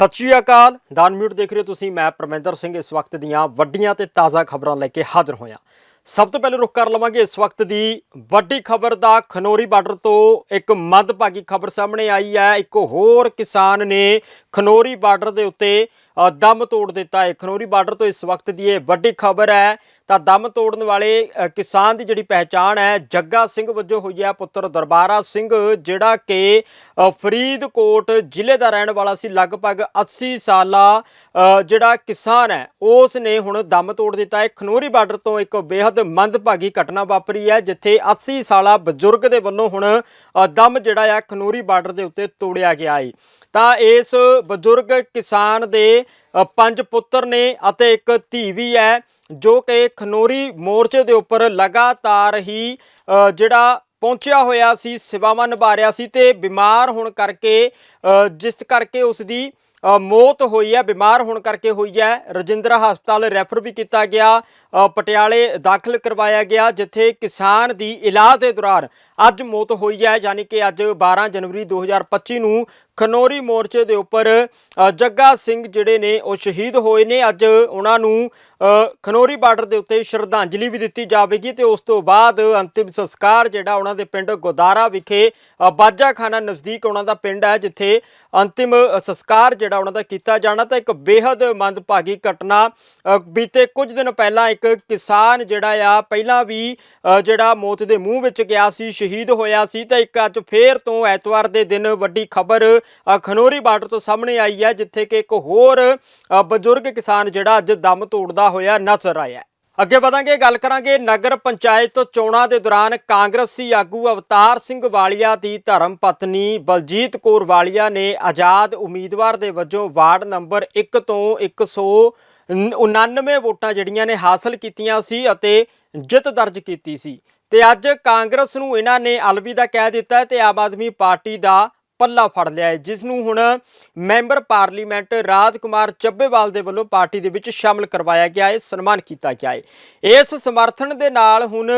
ਸਤਿ ਸ਼੍ਰੀ ਅਕਾਲ। ਦਾਨ ਮਿਊਟ ਦੇਖ ਰਹੇ ਹੋ ਤੁਸੀਂ, ਮੈਂ ਪਰਮੇਂਦਰ ਸਿੰਘ। ਇਸ ਵਕਤ ਦੀਆਂ ਵੱਡੀਆਂ ਤੇ ਤਾਜ਼ਾ ਖਬਰਾਂ ਲੈ ਕੇ ਹਾਜ਼ਰ ਹੋਇਆ। ਸਭ ਤੋਂ ਪਹਿਲਾਂ ਰੁਕ ਕਰ ਲਵਾਂਗੇ। ਇਸ ਵਕਤ ਦੀ ਵੱਡੀ ਖਬਰ ਦਾ ਖਨੋਰੀ ਬਾਰਡਰ ਤੋਂ ਇੱਕ ਮੰਦਭਾਗੀ ਖਬਰ ਸਾਹਮਣੇ ਆਈ ਹੈ। ਇੱਕ ਹੋਰ ਕਿਸਾਨ ਨੇ ਖਨੋਰੀ ਬਾਰਡਰ ਦੇ ਉੱਤੇ ਦਮ ਤੋੜ ਦਿੱਤਾ ਹੈ। ਖਨੋਰੀ ਬਾਰਡਰ ਤੋਂ ਇਸ ਵਕਤ ਦੀ ਇਹ ਵੱਡੀ ਖਬਰ ਹੈ ਤਾਂ ਦਮ ਤੋੜਨ ਵਾਲੇ ਕਿਸਾਨ ਦੀ ਜਿਹੜੀ ਪਹਿਚਾਣ ਹੈ, ਜੱਗਾ ਸਿੰਘ ਵਜੋਂ ਹੋਈ ਹੈ ਪੁੱਤਰ ਦਰਬਾਰਾ ਸਿੰਘ, ਜਿਹੜਾ ਕਿ ਫਰੀਦਕੋਟ ਜ਼ਿਲ੍ਹੇ ਦਾ ਰਹਿਣ ਵਾਲਾ ਸੀ, ਲਗਭਗ 80 ਸਾਲਾ ਜਿਹੜਾ ਕਿਸਾਨ ਹੈ ਉਸ ਨੇ ਹੁਣ ਦਮ ਤੋੜ ਦਿੱਤਾ। ਹੈ ਖਨੋਰੀ ਬਾਰਡਰ ਤੋਂ ਇੱਕ ਬੇहद ਮੰਦਭਾਗੀ ਘਟਨਾ ਵਾਪਰੀ ਹੈ, ਜਿੱਥੇ 80 ਸਾਲਾ ਬਜ਼ੁਰਗ ਦੇ ਵੱਲੋਂ ਹੁਣ ਦਮ ਜਿਹੜਾ ਆ, ਖਨੋਰੀ ਬਾਰਡਰ ਦੇ ਉੱਤੇ ਤੋੜਿਆ ਗਿਆ ਹੈ ਤਾਂ ਇਸ ਬਜ਼ੁਰਗ ਕਿਸਾਨ ਦੇ ਪੰਜ ਪੁੱਤਰ ਨੇ ਅਤੇ ਇੱਕ ਧੀ ਵੀ ਹੈ, ਜੋ ਕਿ ਖਨੋਰੀ ਮੋਰਚੇ ਦੇ ਉੱਪਰ ਲਗਾਤਾਰ ਹੀ ਜਿਹੜਾ ਪਹੁੰਚਿਆ ਹੋਇਆ ਸੀ, ਸੇਵਾਵਾਂ ਨਿਭਾ ਰਿਹਾ ਸੀ ਤੇ ਬਿਮਾਰ ਹੋਣ ਕਰਕੇ ਜਿਸ ਕਰਕੇ ਉਸ ਦੀ ਮੌਤ ਹੋਈ ਹੈ, ਬਿਮਾਰ ਹੋਣ ਕਰਕੇ ਹੋਈ ਹੈ, ਰਜਿੰਦਰਾ ਹਸਪਤਾਲ ਰੈਫਰ ਵੀ ਕੀਤਾ ਗਿਆ ਪਟਿਆਲੇ ਦਾਖਲ ਕਰਵਾਇਆ ਗਿਆ, ਜਿੱਥੇ ਕਿਸਾਨ ਦੀ ਇਲਾਜ ਦੇ ਦੌਰਾਨ ਅੱਜ ਮੌਤ ਹੋਈ ਹੈ, ਯਾਨੀ ਕਿ ਅੱਜ 12 ਜਨਵਰੀ 2025 ਨੂੰ ਖਨੋਰੀ ਮੋਰਚੇ ਦੇ ਉੱਪਰ ਜੱਗਾ ਸਿੰਘ ਜਿਹੜੇ ਨੇ ਉਹ ਸ਼ਹੀਦ ਹੋਏ ਨੇ। ਅੱਜ ਉਹਨਾਂ ਨੂੰ ਅ, ਖਨੋਰੀ ਬਾਰਡਰ ਦੇ ਉੱਤੇ ਸ਼ਰਧਾਂਜਲੀ ਵੀ ਦਿੱਤੀ ਜਾਵੇਗੀ ਤੇ ਉਸ ਤੋਂ ਬਾਅਦ ਅੰਤਿਮ ਸੰਸਕਾਰ ਜਿਹੜਾ ਉਹਨਾਂ ਦੇ ਪਿੰਡ ਗੋਦਾਰਾ ਵਿਖੇ ਬਾਜਾਖਾਨਾ ਨਜ਼ਦੀਕ ਉਹਨਾਂ ਦਾ ਪਿੰਡ ਹੈ ਜਿੱਥੇ ਅੰਤਿਮ ਸੰਸਕਾਰ ਜਿਹੜਾ ਉਹਨਾਂ ਦਾ ਕੀਤਾ ਜਾਣਾ ਤਾਂ ਇੱਕ ਬੇहद ਮੰਦਭਾਗੀ ਘਟਨਾ ਬੀਤੇ ਕੁਝ ਦਿਨ ਪਹਿਲਾਂ ਇੱਕ ਕਿਸਾਨ ਜਿਹੜਾ ਆ ਪਹਿਲਾਂ ਵੀ ਜਿਹੜਾ ਮੌਤ ਦੇ ਮੂੰਹ ਵਿੱਚ ਗਿਆ ਸੀ ਸ਼ਹੀਦ ਹੋਇਆ ਸੀ। ਤਾਂ ਇੱਕ ਅੱਜ ਫੇਰ ਤੋਂ ਐਤਵਾਰ ਦੇ ਦਿਨ ਵੱਡੀ ਖਬਰ ਖਨੋਰੀ ਬਾਰਡਰ ਤੋਂ ਸਾਹਮਣੇ ਆਈ ਹੈ, ਜਿੱਥੇ ਕਿ ਇੱਕ ਹੋਰ ਬਜ਼ੁਰਗ ਕਿਸਾਨ ਜਿਹੜਾ ਅੱਜ ਦਮ ਤੋੜਦਾ ਹੋਇਆ ਨਜ਼ਰ ਆਇਆ ਅੱਗੇ ਵਧਾਂਗੇ, ਗੱਲ ਕਰਾਂਗੇ ਨਗਰ ਪੰਚਾਇਤ ਚੋਣਾਂ ਦੇ ਦੌਰਾਨ ਕਾਂਗਰਸੀ ਆਗੂ ਅਵਤਾਰ ਸਿੰਘ ਵਾਲੀਆ ਦੀ ਧਰਮ ਪਤਨੀ ਬਲਜੀਤ ਕੌਰ ਵਾਲੀਆ ਨੇ ਆਜ਼ਾਦ ਉਮੀਦਵਾਰ ਦੇ ਵਜੋਂ ਵਾਰਡ ਨੰਬਰ 1 ਤੋਂ 199 ਵੋਟਾਂ ਜਿਹੜੀਆਂ ਨੇ ਹਾਸਲ ਕੀਤੀਆਂ ਸੀ ਅਤੇ ਜਿੱਤ ਦਰਜ ਕੀਤੀ ਸੀ। ਤੇ ਅੱਜ ਕਾਂਗਰਸ ਨੂੰ ਇਹਨਾਂ ਨੇ ਅਲਵਿਦਾ ਕਹਿ ਦਿੱਤਾ ਹੈ ਤੇ ਆਮ ਆਦਮੀ ਪਾਰਟੀ ਦਾ ਪੱਲਾ ਫੜ ਲਿਆ ਹੈ, ਜਿਸ ਨੂੰ ਹੁਣ ਮੈਂਬਰ ਪਾਰਲੀਮੈਂਟ ਰਾਜ ਕੁਮਾਰ ਚੱਬੇਵਾਲ ਦੇ ਵੱਲੋਂ ਪਾਰਟੀ ਦੇ ਵਿੱਚ ਸ਼ਾਮਲ ਕਰਵਾਇਆ ਗਿਆ ਹੈ, ਸਨਮਾਨ ਕੀਤਾ ਗਿਆ ਹੈ। ਇਸ ਸਮਰਥਨ ਦੇ ਨਾਲ ਹੁਣ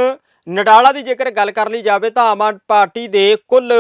ਨਡਾਲਾ ਦੀ ਜੇਕਰ ਗੱਲ ਕਰ ਲਈ ਜਾਵੇ ਤਾਂ ਆਮ ਆਦਮੀ ਪਾਰਟੀ ਦੇ ਕੁੱਲ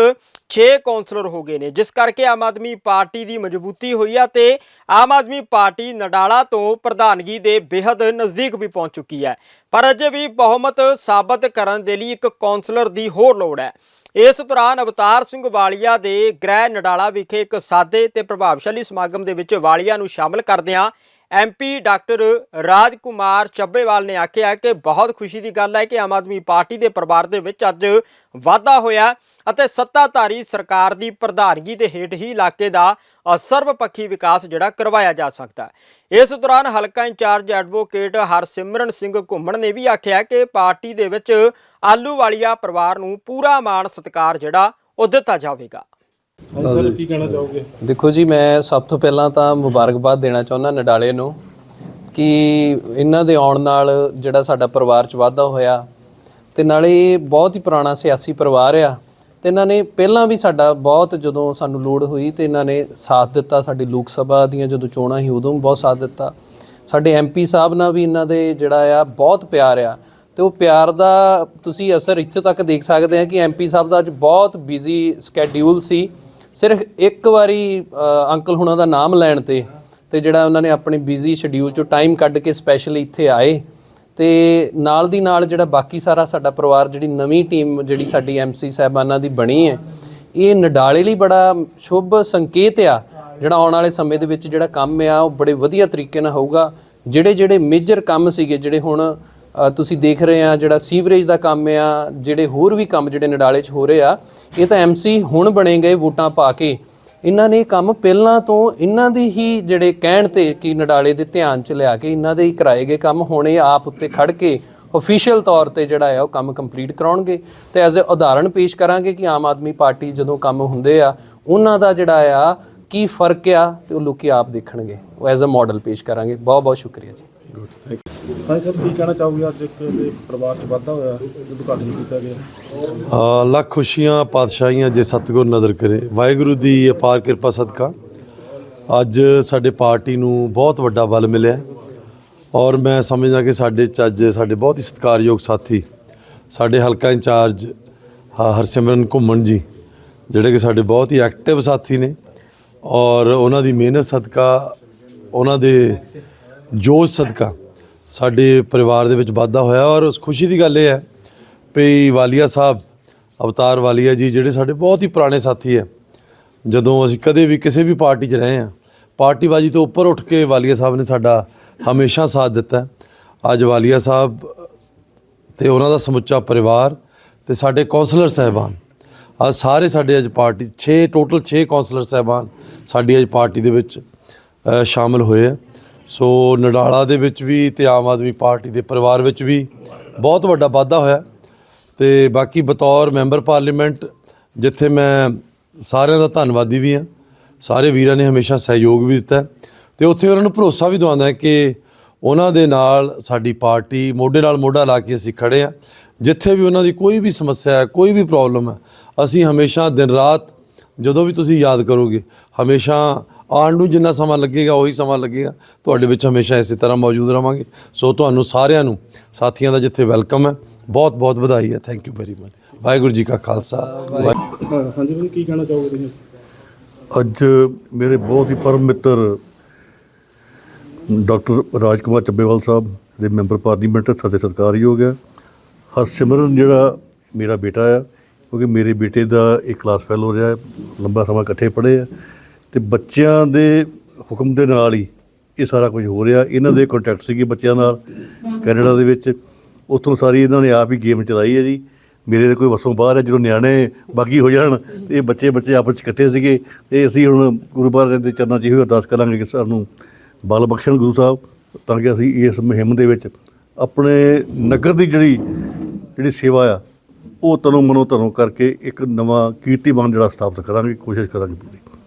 6 ਕੌਂਸਲਰ ਹੋ ਗਏ ਨੇ, ਜਿਸ ਕਰਕੇ ਆਮ ਆਦਮੀ ਪਾਰਟੀ ਦੀ ਮਜ਼ਬੂਤੀ ਹੋਈ ਆ ਤੇ ਆਮ ਆਦਮੀ ਪਾਰਟੀ ਨਡਾਲਾ ਤੋਂ ਪ੍ਰਧਾਨਗੀ ਦੇ ਬੇहद ਨਜ਼ਦੀਕ ਵੀ ਪਹੁੰਚ ਚੁੱਕੀ ਹੈ। ਪਰ ਅਜੇ ਵੀ ਬਹੁਮਤ ਸਾਬਤ ਕਰਨ ਦੇ ਲਈ ਇੱਕ ਕੌਂਸਲਰ ਦੀ ਹੋਰ ਲੋੜ ਹੈ। ਇਸ ਦੌਰਾਨ ਅਵਤਾਰ ਸਿੰਘ ਵਾਲੀਆ ਦੇ ਗ੍ਰਹਿ ਨਡਾਲਾ ਵਿਖੇ ਇੱਕ ਸਾਦੇ ਤੇ ਪ੍ਰਭਾਵਸ਼ਾਲੀ ਸਮਾਗਮ ਦੇ ਵਿੱਚ ਵਾਲੀਆ ਨੂੰ ਸ਼ਾਮਲ ਕਰਦਿਆਂ ਐਮਪੀ ਡਾਕਟਰ ਰਾਜ ਕੁਮਾਰ ਚੱਬੇਵਾਲ ਨੇ ਆਖਿਆ ਕਿ ਬਹੁਤ ਖੁਸ਼ੀ ਦੀ ਗੱਲ ਹੈ ਕਿ ਆਮ ਆਦਮੀ ਪਾਰਟੀ ਦੇ ਪਰਿਵਾਰ ਦੇ ਵਿੱਚ ਅੱਜ ਵਾਧਾ ਹੋਇਆ ਅਤੇ ਸੱਤਾਧਾਰੀ ਸਰਕਾਰ ਦੀ ਪ੍ਰਧਾਨਗੀ ਦੇ ਹੇਠ ਹੀ ਇਲਾਕੇ ਦਾ ਸਰਵਪੱਖੀ ਵਿਕਾਸ ਜਿਹੜਾ ਕਰਵਾਇਆ ਜਾ ਸਕਦਾ ਹੈ। ਇਸ ਦੌਰਾਨ ਹਲਕਾ ਇੰਚਾਰਜ ਐਡਵੋਕੇਟ ਹਰਸਿਮਰਨ ਸਿੰਘ ਘੁੰਮਣ ਨੇ ਵੀ ਆਖਿਆ ਕਿ ਪਾਰਟੀ ਦੇ ਵਿੱਚ ਆਲੂ ਵਾਲੀਆ ਪਰਿਵਾਰ ਨੂੰ ਪੂਰਾ ਮਾਣ ਸਤਿਕਾਰ ਜਿਹੜਾ ਉਹ ਦਿੱਤਾ ਜਾਵੇਗਾ। ਸਰ, ਕੀ ਕਹਿਣਾ ਚਾਹੋਗੇ? ਦੇਖੋ ਜੀ, ਮੈਂ ਸਭ ਤੋਂ ਪਹਿਲਾਂ ਤਾਂ ਮੁਬਾਰਕਬਾਦ ਦੇਣਾ ਚਾਹੁੰਦਾ ਨਡਾਲੇ ਨੂੰ ਕਿ ਇਹਨਾਂ ਦੇ ਆਉਣ ਨਾਲ ਜਿਹੜਾ ਸਾਡਾ ਪਰਿਵਾਰ ਚ ਵਾਧਾ ਹੋਇਆ ਤੇ ਨਾਲੇ ਬਹੁਤ ਹੀ ਪੁਰਾਣਾ ਸਿਆਸੀ ਪਰਿਵਾਰ ਆ ਤੇ ਇਹਨਾਂ ਨੇ ਪਹਿਲਾਂ ਵੀ ਸਾਡਾ ਬਹੁਤ ਜਦੋਂ ਸਾਨੂੰ ਲੋੜ ਹੋਈ ਤੇ ਇਹਨਾਂ ਨੇ ਸਾਥ ਦਿੱਤਾ, ਸਾਡੀ ਲੋਕ ਸਭਾ ਦੀਆਂ ਜਦੋਂ ਚੋਣਾਂ ਸੀ ਉਦੋਂ ਵੀ ਬਹੁਤ ਸਾਥ ਦਿੱਤਾ। ਸਾਡੇ ਐਮਪੀ ਸਾਹਿਬ ਨਾਲ ਵੀ ਇਹਨਾਂ ਦੇ ਜਿਹੜਾ ਆ ਬਹੁਤ ਪਿਆਰ ਆ ਤੇ ਉਹ ਪਿਆਰ ਦਾ ਤੁਸੀਂ ਅਸਰ ਇੱਥੇ ਤੱਕ ਦੇਖ ਸਕਦੇ ਆ ਕਿ ਐਮਪੀ ਸਾਹਿਬ ਦਾ ਅੱਜ ਬਹੁਤ ਬਿਜ਼ੀ ਸਕੇਡਿਊਲ ਸੀ। ਸਿਰਫ ਇੱਕ ਵਾਰੀ ਅ, ਅੰਕਲ ਹੁਣਾਂ ਦਾ ਨਾਮ ਲੈਣ ਤੇ ਤੇ ਜਿਹੜਾ ਉਹਨਾਂ ਨੇ ਆਪਣੇ ਬਿਜ਼ੀ ਸ਼ਡਿਊਲ ਚੋਂ ਟਾਈਮ ਕੱਢ ਕੇ ਸਪੈਸ਼ਲੀ ਇੱਥੇ ਆਏ ਤੇ ਨਾਲ ਦੀ ਨਾਲ ਜਿਹੜਾ ਬਾਕੀ ਸਾਰਾ ਸਾਡਾ ਪਰਿਵਾਰ ਜਿਹੜੀ ਨਵੀਂ ਟੀਮ ਜਿਹੜੀ ਸਾਡੀ ਐਮਸੀ ਸਾਹਿਬਾਨਾਂ ਦੀ ਬਣੀ ਹੈ ਇਹ ਨਡਾਲੇ ਲਈ ਬੜਾ ਸ਼ੁਭ ਸੰਕੇਤ ਆ ਜਿਹੜਾ ਆਉਣ ਵਾਲੇ ਸਮੇਂ ਦੇ ਵਿੱਚ ਜਿਹੜਾ ਕੰਮ ਆ ਉਹ ਬੜੇ ਵਧੀਆ ਤਰੀਕੇ ਨਾਲ ਹੋਊਗਾ। ਜਿਹੜੇ ਜਿਹੜੇ ਮੇਜਰ ਕੰਮ ਸੀਗੇ ਜਿਹੜੇ ਹੁਣ ਤੁਸੀਂ ਦੇਖ ਰਹੇ ਆ ਜਿਹੜਾ ਸੀਵਰੇਜ ਦਾ ਕੰਮ ਆ, ਜਿਹੜੇ ਹੋਰ ਵੀ ਕੰਮ ਜਿਹੜੇ ਨਡਾਲੇ 'ਚ ਹੋ ਰਹੇ ਆ, ਇਹ ਤਾਂ ਐਮਸੀ ਹੁਣ ਬਣੇ ਗਏ ਵੋਟਾਂ ਪਾ ਕੇ। ਇਹਨਾਂ ਨੇ ਕੰਮ ਪਹਿਲਾਂ ਤੋਂ ਇਹਨਾਂ ਦੇ ਹੀ ਜਿਹੜੇ ਕਹਿਣ ਤੇ ਕਿ ਨਡਾਲੇ ਦੇ ਧਿਆਨ 'ਚ ਲਿਆ ਕੇ ਇਹਨਾਂ ਦੇ ਹੀ ਕਰਾਏ ਗਏ ਕੰਮ, ਹੁਣ ਆਪ ਉੱਤੇ ਖੜ ਕੇ ਅਫੀਸ਼ੀਅਲ ਤੌਰ ਤੇ ਜਿਹੜਾ ਆ ਉਹ ਕੰਮ ਕੰਪਲੀਟ ਕਰਾਉਣਗੇ। ਤੇ ਐਜ਼ ਅ ਉਦਾਹਰਣ ਪੇਸ਼ ਕਰਾਂਗੇ ਕਿ ਆਮ ਆਦਮੀ ਪਾਰਟੀ ਜਦੋਂ ਕੰਮ ਹੁੰਦੇ ਆ, ਉਹਨਾਂ ਦਾ ਜਿਹੜਾ ਆ ਕੀ ਫ਼ਰਕ ਆ, ਤੇ ਉਹ ਲੋਕੀ ਆਪ ਦੇਖਣਗੇ। ਉਹ ਐਜ਼ ਅ ਮਾਡਲ ਪੇਸ਼ ਕਰਾਂਗੇ। ਬਹੁਤ ਬਹੁਤ ਸ਼ੁਕਰੀਆ ਜੀ। ਹਾਂਜੀ, ਸਰ, ਕੀ ਕਹਿਣਾ ਚਾਹੋਗੇ ਅੱਜ ਇੱਕ ਦੇ ਪਰਿਵਾਰ ਚ ਵਾਧਾ ਹੋਇਆ ਉਦਘਾਟਨ ਕੀਤਾ ਗਿਆ? ਆ, ਲੱਖ ਖੁਸ਼ੀਆਂ, ਪਾਤਸ਼ਾਹੀਆਂ ਜੇ ਸਤਿਗੁਰ ਨਦਰ ਕਰੇ। ਵਾਹਿਗੁਰੂ ਦੀ ਅਪਾਰ ਕਿਰਪਾ, ਸਦਕਾ। ਅੱਜ ਸਾਡੇ ਪਾਰਟੀ ਨੂੰ ਬਹੁਤ ਵੱਡਾ ਬਲ ਮਿਲਿਆ। ਔਰ ਮੈਂ ਸਮਝਦਾ ਕਿ ਸਾਡੇ ਚ ਅੱਜ ਸਾਡੇ ਬਹੁਤ ਹੀ ਸਤਿਕਾਰਯੋਗ ਸਾਥੀ, ਸਾਡੇ ਹਲਕਾ ਇੰਚਾਰਜ ਹਰਸਿਮਰਨ ਘੁੰਮਣ ਜੀ, ਜਿਹੜੇ ਕਿ ਸਾਡੇ ਬਹੁਤ ਹੀ ਐਕਟਿਵ ਸਾਥੀ ਨੇ। ਔਰ ਉਹਨਾਂ ਦੀ ਮਿਹਨਤ, ਸਦਕਾ, ਉਹਨਾਂ ਦੇ ਜੋਸ਼ ਸਦਕਾ ਸਾਡੇ ਪਰਿਵਾਰ ਦੇ ਵਿੱਚ ਵਾਧਾ ਹੋਇਆ ਔਰ ਉਸ ਖੁਸ਼ੀ ਦੀ ਗੱਲ ਇਹ ਹੈ ਵੀ ਵਾਲੀਆ ਸਾਹਿਬ ਅਵਤਾਰ ਵਾਲੀਆ ਜੀ ਜਿਹੜੇ ਸਾਡੇ ਬਹੁਤ ਹੀ ਪੁਰਾਣੇ ਸਾਥੀ ਹੈ। ਜਦੋਂ ਅਸੀਂ ਕਦੇ ਵੀ ਕਿਸੇ ਵੀ ਪਾਰਟੀ 'ਚ ਰਹੇ ਹਾਂ ਪਾਰਟੀਬਾਜੀ ਤੋਂ ਉੱਪਰ ਉੱਠ ਕੇ ਵਾਲੀਆ ਸਾਹਿਬ ਨੇ ਸਾਡਾ ਹਮੇਸ਼ਾ ਸਾਥ ਦਿੱਤਾ। ਅੱਜ ਵਾਲੀਆ ਸਾਹਿਬ ਤੇ ਉਹਨਾਂ ਦਾ ਸਮੁੱਚਾ ਪਰਿਵਾਰ ਤੇ ਸਾਡੇ ਕੌਂਸਲਰ ਸਾਹਿਬਾਨ ਅੱਜ ਸਾਰੇ ਸਾਡੇ ਅੱਜ ਪਾਰਟੀ 6 ਟੋਟਲ 6 ਕੌਂਸਲਰ ਸਾਹਿਬਾਨ ਸਾਡੀ ਅੱਜ ਪਾਰਟੀ ਦੇ ਵਿੱਚ ਅ, ਸ਼ਾਮਲ ਹੋਏ ਆ। ਸੋ ਨਡਾਲਾ ਦੇ ਵਿੱਚ ਵੀ ਤੇ ਆਮ ਆਦਮੀ ਪਾਰਟੀ ਦੇ ਪਰਿਵਾਰ ਵਿੱਚ ਵੀ ਬਹੁਤ ਵੱਡਾ ਵਾਧਾ ਹੋਇਆ। ਤੇ ਬਾਕੀ ਬਤੌਰ ਮੈਂਬਰ ਪਾਰਲੀਮੈਂਟ, ਜਿੱਥੇ ਮੈਂ ਸਾਰਿਆਂ ਦਾ ਧੰਨਵਾਦੀ ਵੀ ਹਾਂ। ਸਾਰੇ ਵੀਰਾਂ ਨੇ ਹਮੇਸ਼ਾ ਸਹਿਯੋਗ ਵੀ ਦਿੱਤਾ ਹੈ। ਤੇ ਉੱਥੇ ਉਹਨਾਂ ਨੂੰ ਭਰੋਸਾ ਵੀ ਦਵਾਉਂਦਾ ਹੈ ਕਿ ਉਹਨਾਂ ਦੇ ਨਾਲ ਸਾਡੀ ਪਾਰਟੀ ਮੋਢੇ ਨਾਲ ਮੋਢਾ ਲਾ ਕੇ ਅਸੀਂ ਖੜੇ ਆ ਜਿੱਥੇ ਵੀ ਉਹਨਾਂ ਦੀ ਕੋਈ ਵੀ ਸਮੱਸਿਆ ਹੈ, ਕੋਈ ਵੀ ਪ੍ਰੋਬਲਮ ਹੈ, ਅਸੀਂ ਹਮੇਸ਼ਾ ਦਿਨ ਰਾਤ ਜਦੋਂ ਵੀ ਤੁਸੀਂ ਯਾਦ ਕਰੋਗੇ, ਹਮੇਸ਼ਾ ਆਉਣ ਨੂੰ ਜਿੰਨਾ ਸਮਾਂ ਲੱਗੇਗਾ ਉਹੀ ਸਮਾਂ ਲੱਗੇਗਾ। ਤੁਹਾਡੇ ਵਿੱਚ ਹਮੇਸ਼ਾ ਇਸੇ ਤਰ੍ਹਾਂ ਮੌਜੂਦ ਰਵਾਂਗੇ ਸੋ ਤੁਹਾਨੂੰ ਸਾਰਿਆਂ ਨੂੰ ਸਾਥੀਆਂ ਦਾ ਜਿੱਥੇ ਵੈਲਕਮ ਹੈ ਬਹੁਤ ਬਹੁਤ ਵਧਾਈ ਹੈ। Thank you very much Waheguru ji ਕਾ ਖਾਲਸਾ। ਹਾਂਜੀ ਵੀਰ ਕੀ ਕਹਿਣਾ ਚਾਹੋਗੇ ਤੁਸੀਂ? ਅੱਜ ਮੇਰੇ ਬਹੁਤ ਹੀ ਪਰਮ ਮਿੱਤਰ ਡਾਕਟਰ ਰਾਜਕੁਮਾਰ ਚੱਬੇਵਾਲ ਸਾਹਿਬ ਦੇ ਮੈਂਬਰ ਪਾਰਲੀਮੈਂਟ ਸਾਡੇ ਸਤਿਕਾਰਯੋਗ ਹੈ। ਹਰਸਿਮਰਨ ਜਿਹੜਾ ਮੇਰਾ ਬੇਟਾ ਆ ਕਿਉਂਕਿ ਮੇਰੇ ਬੇਟੇ ਦਾ ਇੱਕ ਕਲਾਸ ਫੈਲੋ ਰਿਹਾ ਹੈ, ਲੰਬਾ ਸਮਾਂ ਇਕੱਠੇ ਪੜ੍ਹੇ ਆ। ਤੇ ਬੱਚਿਆਂ ਦੇ ਹੁਕਮ ਦੇ ਨਾਲ ਹੀ ਇਹ ਸਾਰਾ ਕੁਝ ਹੋ ਰਿਹਾ। ਇਹਨਾਂ ਦੇ ਕੰਟੈਕਟ ਸੀਗੇ ਬੱਚਿਆਂ ਨਾਲ ਕੈਨੇਡਾ ਦੇ ਵਿੱਚ। ਉੱਥੋਂ ਸਾਰੀ ਇਹਨਾਂ ਨੇ ਆਪ ਹੀ ਗੇਮ ਚਲਾਈ ਹੈ ਜੀ। ਮੇਰੇ ਦੇ ਕੋਈ ਵਸੋਂ ਬਾਹਰ ਹੈ, ਜਦੋਂ ਨਿਆਣੇ ਬਾਗੀ ਹੋ ਜਾਣ, ਤੇ ਇਹ ਬੱਚੇ ਬੱਚੇ ਆਪਸ ਚ ਇਕੱਠੇ ਸੀਗੇ। ਤੇ ਅਸੀਂ ਹੁਣ ਗੁਰੂ ਮਹਾਰਾਜ ਦੇ ਚਰਨਾਂ 'ਚ ਇਹੋ ਅਰਦਾਸ ਕਰਾਂਗੇ ਕਿ ਸਾਨੂੰ ਬਲ ਬਖਸ਼ਣ ਗੁਰੂ ਸਾਹਿਬ, ਤਾਂ ਕਿ ਅਸੀਂ ਇਸ ਮੁਹਿੰਮ ਦੇ ਵਿੱਚ ਆਪਣੇ ਨਗਰ ਦੀ ਜਿਹੜੀ ਜਿਹੜੀ ਸੇਵਾ ਆ, ਉਹ ਤਨੋਂ ਮਨੋਂ ਧਨੋਂ ਕਰਕੇ ਇੱਕ ਨਵਾਂ ਕੀਰਤੀਮਾਨ ਜਿਹੜਾ ਸਥਾਪਿਤ ਕਰਾਂਗੇ। ਕੋਸ਼ਿਸ਼ ਕਰਾਂਗੇ ਪੂਰੀ।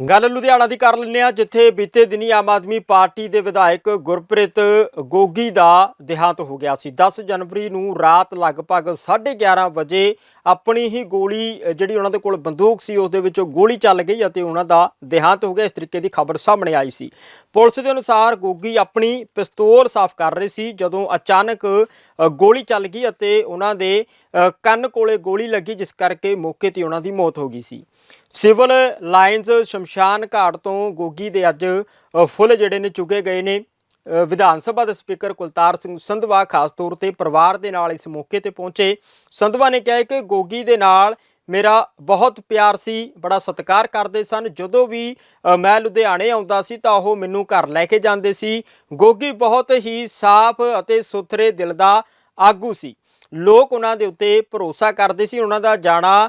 ਗੱਲ ਲੁਧਿਆਣਾ ਦੀ ਕਰ ਲੈਂਦੇ ਆ ਜਿੱਥੇ ਬੀਤੇ ਦਿਨੀ ਆਮ ਆਦਮੀ ਪਾਰਟੀ ਦੇ ਵਿਧਾਇਕ ਗੁਰਪ੍ਰੀਤ ਗੋਗੀ ਦਾ ਦੇਹਾਂਤ ਹੋ ਗਿਆ ਸੀ। 10 ਜਨਵਰੀ ਨੂੰ ਰਾਤ ਲਗਭਗ 11:30 ਵਜੇ ਆਪਣੀ ਹੀ ਗੋਲੀ, ਜਿਹੜੀ ਉਹਨਾਂ ਦੇ ਕੋਲ ਬੰਦੂਕ ਸੀ, ਉਸ ਦੇ ਵਿੱਚੋਂ ਗੋਲੀ ਚੱਲ ਗਈ ਅਤੇ ਉਹਨਾਂ ਦਾ ਦੇਹਾਂਤ ਹੋ ਗਿਆ। ਇਸ ਤਰੀਕੇ ਦੀ ਖਬਰ ਸਾਹਮਣੇ ਆਈ ਸੀ। ਪੁਲਿਸ ਦੇ ਅਨੁਸਾਰ ਗੋਗੀ ਆਪਣੀ ਪਿਸਤੌਲ ਸਾਫ਼ ਕਰ ਰਹੇ ਸੀ, ਜਦੋਂ ਅਚਾਨਕ ਗੋਲੀ ਚੱਲ ਗਈ ਅਤੇ ਉਹਨਾਂ ਦੇ ਕੰਨ ਕੋਲੇ ਗੋਲੀ ਲੱਗੀ, ਜਿਸ ਕਰਕੇ ਮੌਕੇ ਤੇ ਉਹਨਾਂ ਦੀ ਮੌਤ ਹੋ ਗਈ ਸੀ। ਸਿਵਲ ਲਾਈਨਜ਼ ਸ਼ਮਸ਼ਾਨ ਘਾਟ ਤੋਂ ਗੋਗੀ ਦੇ ਅੱਜ ਫੁੱਲ ਜਿਹੜੇ ਨੇ ਚੁਗੇ ਗਏ ਨੇ। ਵਿਧਾਨ ਸਭਾ ਦੇ ਸਪੀਕਰ ਕੁਲਤਾਰ ਸਿੰਘ ਸੰਧਵਾ ਖਾਸ ਤੌਰ ਤੇ ਪਰਿਵਾਰ ਦੇ ਨਾਲ ਇਸ ਮੌਕੇ ਤੇ ਪਹੁੰਚੇ। ਸੰਧਵਾ ਨੇ ਕਿਹਾ ਕਿ ਗੋਗੀ ਦੇ ਨਾਲ ਮੇਰਾ ਬਹੁਤ ਪਿਆਰ ਸੀ, ਬੜਾ ਸਤਿਕਾਰ ਕਰਦੇ ਸਨ। ਜਦੋਂ ਵੀ ਮੈਂ ਲੁਧਿਆਣੇ ਆਉਂਦਾ ਸੀ ਤਾਂ ਉਹ ਮੈਨੂੰ ਘਰ ਲੈ ਕੇ ਜਾਂਦੇ ਸੀ। ਗੋਗੀ ਬਹੁਤ ਹੀ ਸਾਫ਼ ਅਤੇ ਸੁਥਰੇ ਦਿਲ ਦਾ ਆਗੂ ਸੀ। ਲੋਕ ਉਹਨਾਂ ਦੇ ਉੱਤੇ ਭਰੋਸਾ ਕਰਦੇ ਸੀ ਉਹਨਾਂ ਦਾ ਜਾਣਾ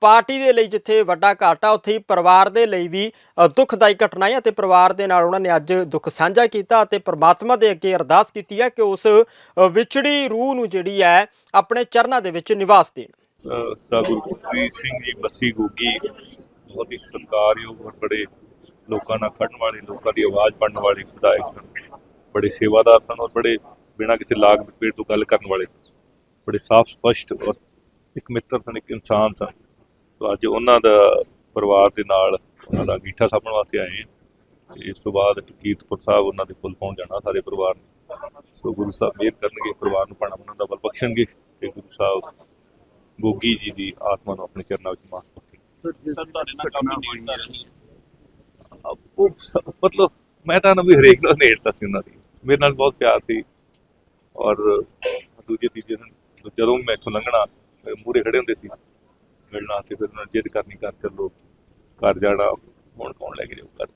ਪਾਰਟੀ ਦੇ ਲਈ ਜਿੱਥੇ ਵੱਡਾ ਘਾਟਾ ਉੱਥੇ ਹੀ ਪਰਿਵਾਰ ਦੇ ਲਈ ਵੀ ਅ, ਦੁੱਖਦਾਈ ਘਟਨਾ ਹੈ ਅਤੇ ਪਰਿਵਾਰ ਦੇ ਨਾਲ ਉਹਨਾਂ ਨੇ ਅੱਜ ਦੁੱਖ ਸਾਂਝਾ ਕੀਤਾ ਅਤੇ ਪ੍ਰਮਾਤਮਾ ਦੇ ਅੱਗੇ ਅਰਦਾਸ ਕੀਤੀ ਹੈ ਕਿ ਉਸ ਅ, ਵਿਛੜੀ ਰੂਹ ਨੂੰ ਜਿਹੜੀ ਹੈ ਆਪਣੇ ਚਰਨਾਂ ਦੇ ਵਿੱਚ ਨਿਵਾਸ ਦੇਣ। ਅਹ ਗੁਰੂ ਗੁਰਪ੍ਰੀਤ ਸਿੰਘ ਜੀ ਬੱਸੀ ਗੋਗੀ ਬਹੁਤ ਹੀ ਸਤਿਕਾਰਯੋਗ ਔਰ ਬੜੇ ਲੋਕਾਂ ਨਾਲ ਖੜਨ ਵਾਲੇ ਲੋਕਾਂ ਦੀ ਆਵਾਜ਼ ਬਣਨ ਵਾਲੇ ਵਿਧਾਇਕ ਸਨ ਬੜੇ ਸੇਵਾਦਾਰ ਸਨ ਔਰ ਬੜੇ ਬਿਨਾਂ ਕਿਸੇ ਲਾਗ ਪੇਟ ਤੋਂ ਗੱਲ ਕਰਨ ਵਾਲੇ ਬੜੇ ਸਾਫ਼ ਸਪਸ਼ਟ ਔਰ ਇੱਕ ਮਿੱਤਰ ਸਨ ਇੱਕ ਇਨਸਾਨ ਸਨ ਤੋ ਅੱਜ ਉਹਨਾਂ ਦਾ ਪਰਿਵਾਰ ਦੇ ਨਾਲ ਉਹਨਾਂ ਦਾ ਅੰਗੀਠਾ ਸਾਪਣ ਵਾਸਤੇ ਆਏ ਹਾਂ। ਤੇ ਇਸ ਤੋਂ ਬਾਅਦ ਕੀਰਤਪੁਰ ਸਾਹਿਬ ਉਹਨਾਂ ਦੇ ਕੋਲ ਪਹੁੰਚ ਜਾਣਾ ਸਾਰੇ ਪਰਿਵਾਰ ਨੇ। ਸੋ ਗੁਰੂ ਸਾਹਿਬ ਮਿਹਰ ਕਰਨਗੇ ਪਰਿਵਾਰ ਨੂੰ ਭਾਣਾ ਉਹਨਾਂ ਦਾ ਬਲ ਬਖਸ਼ਣਗੇ ਤੇ ਗੁਰੂ ਸਾਹਿਬ ਗੋਗੀ ਜੀ ਦੀ ਆਤਮਾ ਨੂੰ ਆਪਣੇ ਚਰਨਾਂ ਵਿੱਚ ਮਾਸ ਬਖਸ਼ੇ ਸਰ ਤੁਹਾਡੇ ਨਾਲ ਕਾਫੀ ਨੇੜਤਾ ਰਹੀ ਉਹ ਸ- ਮਤਲਬ ਮੈਂ ਤਾਂ ਨਾ ਵੀ ਹਰੇਕ ਨਾਲ ਨੇੜਤਾ ਸੀ ਉਹਨਾਂ ਦੀ। ਮੇਰੇ ਨਾਲ ਬਹੁਤ ਪਿਆਰ ਸੀ ਔਰ ਦੂਜੇ ਤੀਜੇ ਦਿਨ ਜਦੋਂ ਮੈਂ ਇੱਥੋਂ ਲੰਘਣਾ ਮੇਰੇ ਖੜੇ ਹੁੰਦੇ ਸੀ ਮਿਲਣਾ ਤੇ ਫਿਰ ਉਹਨਾਂ ਜਿੱਦ ਕਰਨੀ ਕਰ ਚੱਲੋ ਘਰ ਜਾਣਾ ਹੁਣ ਕੌਣ ਲੈ ਕੇ ਜਾਊ ਘਰ?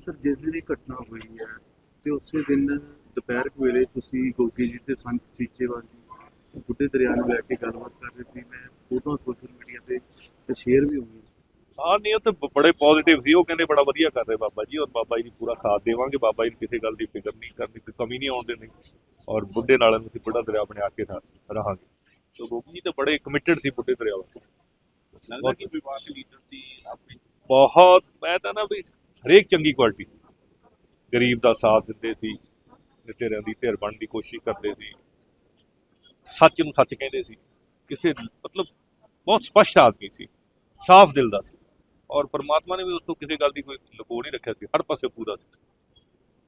ਸਰ ਜਿਸ ਦਿਨ ਇਹ ਘਟਨਾ ਹੋਈ ਹੈ ਤੇ ਉਸੇ ਦਿਨ ਦੁਪਹਿਰ ਵੇਲੇ ਤੁਸੀਂ ਗੋਗੀ ਜੀ ਤੇ ਸੰਤ ਸੀਚੇਵਾਲ ਜੀ ਬੁੱਢੇ ਦਰਿਆ ਨੂੰ ਲੈ ਕੇ ਗੱਲਬਾਤ ਕਰ ਰਹੇ ਸੀ। ਮੈਂ ਫੋਟੋ ਸੋਸ਼ਲ ਮੀਡੀਆ ਤੇ ਸ਼ੇਅਰ ਵੀ ਹੋਈ ਹਾਂ ਨਹੀਂ ਉਹ ਤੇ ਬੜੇ ਪੋਜ਼ਿਟਿਵ ਸੀ। ਉਹ ਕਹਿੰਦੇ ਬੜਾ ਵਧੀਆ ਕਰ ਰਹੇ ਬਾਬਾ ਜੀ ਔਰ ਬਾਬਾ ਜੀ ਦੀ ਪੂਰਾ ਸਾਥ ਦੇਵਾਂਗੇ। ਬਾਬਾ ਜੀ ਨੂੰ ਕਿਸੇ ਗੱਲ ਦੀ ਫਿਕਰ ਨਹੀਂ ਕਰਨੀ ਕੋਈ ਕਮੀ ਨਹੀਂ ਆਉਣ ਦੇਣੀ ਔਰ ਬੁੱਢੇ ਨਾਲ ਅਸੀਂ ਬੁੱਢਾ ਦਰਿਆ ਬਣਾ ਕੇ ਰਹਾਂਗੇ। ਸੋ ਗੋਗੀ ਜੀ ਤਾਂ ਬੜੇ ਕਮਿਟਡ ਸੀ ਬੁੱਢੇ ਦਰਿਆ ਵਾਸਤੇ। ਲੱਗਦਾ ਕਿ ਵਿਵਾਦ ਦੇ ਲੀਡਰ ਸੀ ਆਪਣੀ ਬਹੁਤ ਮੈਂ ਤਾਂ ਨਾ ਵੀ ਹਰੇਕ ਚੰਗੀ ਕੁਆਲਿਟੀ ਗਰੀਬ ਦਾ ਸਾਥ ਦਿੰਦੇ ਸੀ ਨਿਤੇਰਿਆਂ ਦੀ ਧਿਰ ਬਣਨ ਦੀ ਕੋਸ਼ਿਸ਼ ਕਰਦੇ ਸੀ। ਸੱਚ ਨੂੰ ਸੱਚ ਕਹਿੰਦੇ ਸੀ। ਕਿਸੇ ਮਤਲਬ ਬਹੁਤ ਸਪਸ਼ਟ ਆਦਮੀ ਸੀ। ਸਾਫ਼ ਦਿਲ ਦਾ ਸੀ। ਔਰ ਪਰਮਾਤਮਾ ਨੇ ਵੀ ਉਸ ਤੋਂ ਕਿਸੇ ਗੱਲ ਦੀ ਕੋਈ ਲੁਕੋ ਨਹੀਂ ਰੱਖਿਆ ਸੀ। ਹਰ ਪਾਸੇ ਪੂਰਾ ਸੀ।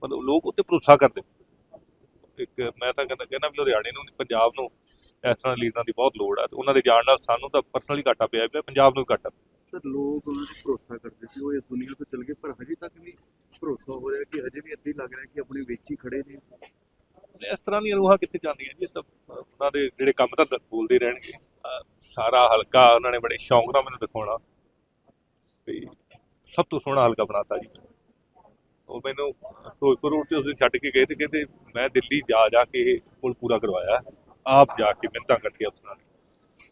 ਮਤਲਬ ਲੋਕ ਉੱਤੇ ਭਰੋਸਾ ਕਰਦੇ ਸੀ। ਇੱਕ ਮੈਂ ਤਾਂ ਕਹਿੰਦਾ ਕਹਿੰਦਾ ਵੀ ਲੁਧਿਆਣੇ ਨੂੰ ਪੰਜਾਬ ਨੂੰ ਇਸ ਤਰ੍ਹਾਂ ਲੀਡਰਾਂ ਦੀ ਬਹੁਤ ਲੋੜ ਹੈ ਤੇ ਉਹਨਾਂ ਦੇ ਜਾਣ ਨਾਲ ਸਾਨੂੰ ਤਾਂ ਪਰਸਨਲੀ ਘਾਟਾ ਪਿਆ ਪਿਆ ਪੰਜਾਬ ਨੂੰ ਵੀ ਘਾਟਾ ਸਰ ਲੋਕ ਉਹਨਾਂ ਤੇ ਭਰੋਸਾ ਕਰਦੇ ਸੀ ਉਹ ਇਸ ਦੁਨੀਆ ਤੋਂ ਚਲ ਗਏ ਪਰ ਹਜੇ ਤੱਕ ਵੀ ਭਰੋਸਾ ਹੋ ਰਿਹਾ ਕਿ ਹਜੇ ਵੀ ਹੀ ਲੱਗ ਰਿਹਾ ਕਿ ਆਪਣੇ ਵਿੱਚ ਹੀ ਖੜੇ ਨੇ। ਇਸ ਤਰ੍ਹਾਂ ਦੀਆਂ ਰੂਹਾਂ ਕਿੱਥੇ ਜਾਂਦੀਆਂ ਜੀ ਤਾਂ ਉਹਨਾਂ ਦੇ ਜਿਹੜੇ ਕੰਮ ਤਾਂ ਬੋਲਦੇ ਰਹਿਣਗੇ। ਸਾਰਾ ਹਲਕਾ ਉਹਨਾਂ ਨੇ ਬੜੇ ਸ਼ੌਂਕ ਨਾਲ ਮੈਨੂੰ ਦਿਖਾਉਣਾ। ਵੀ ਸਭ ਤੋਂ ਸੋਹਣਾ ਹਲਕਾ ਬਣਾਤਾ ਜੀ। ਉਹ ਮੈਨੂੰ ਫਿਰੋਜ਼ਪੁਰ ਰੋਡ ਤੇ ਉਸ ਦਿਨ ਛੱਡ ਕੇ ਗਏ ਤੇ ਕਹਿੰਦੇ ਮੈਂ ਦਿੱਲੀ ਜਾ ਜਾ ਕੇ ਇਹ ਪੁਲ ਪੂਰਾ ਕਰਵਾਇਆ। ਆਪ ਜਾ ਕੇ ਮਿੰਤਾਂ ਕੱਟੀਆਂ ਉਸ ਨਾਲ।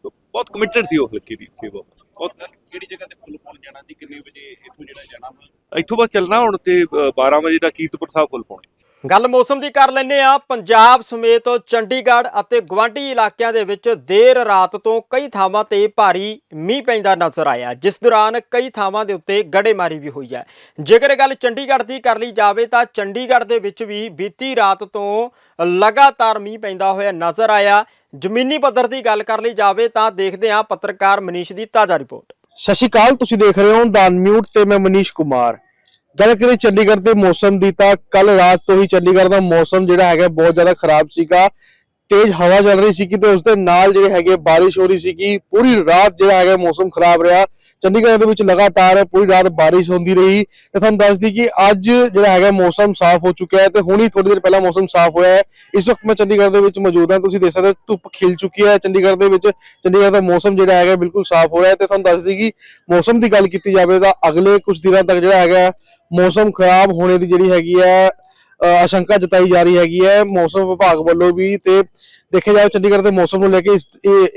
ਸੋ ਬਹੁਤ ਕਮਿਟਡ ਸੀ ਉਹ ਹਲਕੇ ਦੀ ਸੇਵਾ। ਬਹੁਤ ਕਿਹੜੀ ਜਗ੍ਹਾ ਤੇ ਫੁੱਲ ਪਾਉਣ ਜਾਣਾ ਜੀ ਕਿੰਨੇ ਵਜੇ ਇੱਥੋਂ ਜਿਹੜਾ ਜਾਣਾ ਇੱਥੋਂ ਬਸ ਚੱਲਣਾ ਹੁਣ ਤੇ ਅਹ, 12 ਵਜੇ ਦਾ ਕੀਰਤਪੁਰ ਸਾਹਿਬ ਫੁੱਲ ਪਾਉਣੇ। ਗੱਲ ਮੌਸਮ ਦੀ ਕਰ ਲੈਨੇ ਆ ਪੰਜਾਬ ਸਮੇਤ ਚੰਡੀਗੜ੍ਹ ਅਤੇ ਗਵਾਂਢੀ ਇਲਾਕਿਆਂ ਦੇ ਵਿੱਚ ਦੇਰ ਰਾਤ ਤੋਂ ਕਈ ਥਾਵਾਂ ਤੇ ਭਾਰੀ ਮੀਂਹ ਪੈਂਦਾ ਨਜ਼ਰ ਆਇਆ। ਜਿਸ ਦੌਰਾਨ ਕਈ ਥਾਵਾਂ ਦੇ ਉੱਤੇ ਗੜੇਮਾਰੀ ਵੀ ਹੋਈ ਹੈ। ਜੇਕਰ ਗੱਲ ਚੰਡੀਗੜ੍ਹ ਦੀ ਕਰ ਲਈ ਜਾਵੇ ਤਾਂ ਚੰਡੀਗੜ੍ਹ ਦੇ ਵਿੱਚ ਵੀ ਬੀਤੀ ਰਾਤ ਤੋਂ ਲਗਾਤਾਰ ਮੀਂਹ ਪੈਂਦਾ ਹੋਇਆ ਨਜ਼ਰ ਆਇਆ। ਜ਼ਮੀਨੀ ਪੱਧਰ ਦੀ ਗੱਲ ਕਰ ਲਈ ਜਾਵੇ ਤਾਂ ਦੇਖਦੇ ਹਾਂ ਪੱਤਰਕਾਰ ਮਨੀਸ਼ ਦੀ ਤਾਜ਼ਾ ਰਿਪੋਰਟ। ਸਤਿ ਸ਼੍ਰੀ ਅਕਾਲ, ਤੁਸੀਂ ਦੇਖ ਰਹੇ ਹੋ ਦਾਨ ਮਿਊਟ ਤੇ ਮੈਂ ਮਨੀਸ਼ ਕੁਮਾਰ। ਗੱਲ ਕਰੀਏ ਚੰਡੀਗੜ੍ਹ ਦੇ ਮੌਸਮ ਦੀ ਤਾਂ ਕੱਲ ਰਾਤ ਤੋਂ ਹੀ ਚੰਡੀਗੜ੍ਹ ਦਾ ਮੌਸਮ ਜਿਹੜਾ ਹੈਗਾ ਬਹੁਤ ਜ਼ਿਆਦਾ ਖਰਾਬ ਸੀਗਾ। ਤੇਜ਼ ਹਵਾ ਚੱਲ ਰਹੀ ਸੀ ਤੇ ਉਸ ਦੇ ਨਾਲ ਜਿਹੜੇ ਹੈਗੇ ਬਾਰਿਸ਼ ਹੋ ਰਹੀ ਸੀਗੀ ਪੂਰੀ ਰਾਤ ਜਿਹੜਾ ਹੈਗਾ ਮੌਸਮ ਖਰਾਬ ਰਿਹਾ। ਚੰਡੀਗੜ੍ਹ ਦੇ ਵਿੱਚ ਲਗਾਤਾਰ ਪੂਰੀ ਰਾਤ ਬਾਰਿਸ਼ ਹੁੰਦੀ ਰਹੀ। ਤੇ ਤੁਹਾਨੂੰ ਦੱਸਦੀ ਕਿ ਅੱਜ ਜਿਹੜਾ ਹੈਗਾ ਮੌਸਮ ਸਾਫ਼ ਹੋ ਚੁੱਕਿਆ ਹੈ ਤੇ ਹੁਣੀ ਥੋੜੀ ਦੇਰ ਪਹਿਲਾਂ ਮੌਸਮ ਸਾਫ਼ ਹੋਇਆ ਹੈ। ਇਸ ਵਕਤ ਮੈਂ ਚੰਡੀਗੜ੍ਹ ਦੇ ਵਿੱਚ ਮੌਜੂਦ ਹਾਂ। ਤੁਸੀਂ ਦੇਖ ਸਕਦੇ ਹੋ ਧੁੱਪ ਖਿਲ ਚੁੱਕੀ ਹੈ। ਚੰਡੀਗੜ੍ਹ ਦੇ ਵਿੱਚ ਚੰਡੀਗੜ੍ਹ ਦਾ ਮੌਸਮ ਜਿਹੜਾ ਹੈਗਾ ਬਿਲਕੁਲ ਸਾਫ਼ ਹੋ ਰਿਹਾ ਹੈ। ਤੇ ਤੁਹਾਨੂੰ ਦੱਸਦੀ ਕਿ ਮੌਸਮ ਦੀ ਗੱਲ ਕੀਤੀ ਜਾਵੇ ਤਾਂ ਅਗਲੇ ਕੁਝ ਦਿਨਾਂ ਤੱਕ ਜਿਹੜਾ ਹੈਗਾ ਮੌਸਮ ਖਰਾਬ ਹੋਣੇ ਦੀ ਜਿਹੜੀ ਹੈਗੀ ਹੈ ਆਸ਼ੰਕਾ ਜਤਾਈ ਜਾ ਰਹੀ ਹੈਗੀ ਹੈ। ਮੌਸਮ ਵਿਭਾਗ ਵੱਲੋਂ ਵੀ ਤੇ ਦੇਖਿਆ ਜਾਵੇ ਚੰਡੀਗੜ੍ਹ ਦੇ ਮੌਸਮ ਨੂੰ ਲੈ ਕੇ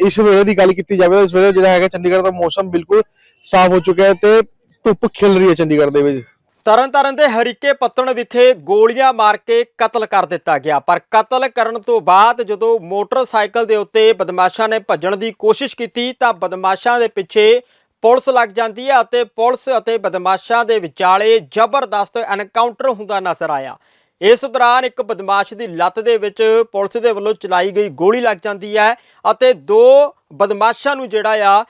ਇਸ ਵੇਲੇ ਦੀ ਗੱਲ ਕੀਤੀ ਜਾਵੇ ਇਸ ਵੇਲੇ ਜਿਹੜਾ ਹੈਗਾ ਚੰਡੀਗੜ੍ਹ ਦਾ ਮੌਸਮ ਬਿਲਕੁਲ ਸਾਫ਼ ਹੋ ਚੁੱਕਿਆ ਹੈ ਤੇ ਧੁੱਪ ਖਿਲ ਰਹੀ ਹੈ ਚੰਡੀਗੜ੍ਹ ਦੇ ਵਿੱਚ। ਤਰਨਤਾਰਨ ਦੇ ਹਰੀਕੇ ਪੱਤਣ ਵਿਖੇ ਗੋਲੀਆਂ ਮਾਰ ਕੇ ਕਤਲ ਕਰ ਦਿੱਤਾ ਗਿਆ। ਪਰ ਕਤਲ ਕਰਨ ਤੋਂ ਬਾਅਦ ਜਦੋਂ ਮੋਟਰਸਾਈਕਲ ਦੇ ਉੱਤੇ ਬਦਮਾਸ਼ਾਂ ਨੇ ਭੱਜਣ ਦੀ ਕੋਸ਼ਿਸ਼ ਕੀਤੀ ਤਾਂ ਬਦਮਾਸ਼ਾਂ ਦੇ ਪਿੱਛੇ ਪੁਲਿਸ ਲੱਗ ਜਾਂਦੀ ਹੈ ਅਤੇ ਪੁਲਿਸ ਅਤੇ ਬਦਮਾਸ਼ਾਂ ਦੇ ਵਿਚਾਲੇ ਜ਼ਬਰਦਸਤ ਐਨਕਾਊਂਟਰ ਹੁੰਦਾ ਨਜ਼ਰ ਆਇਆ। ਇਸ ਦੌਰਾਨ ਇੱਕ ਬਦਮਾਸ਼ ਦੀ ਲੱਤ ਦੇ ਵਿੱਚ ਪੁਲਿਸ ਦੇ ਵੱਲੋਂ ਚਲਾਈ ਗਈ ਗੋਲੀ ਲੱਗ ਜਾਂਦੀ ਹੈ ਅਤੇ ਦੋ ਬਦਮਾਸ਼ਾਂ ਨੂੰ ਜਿਹੜਾ ਆ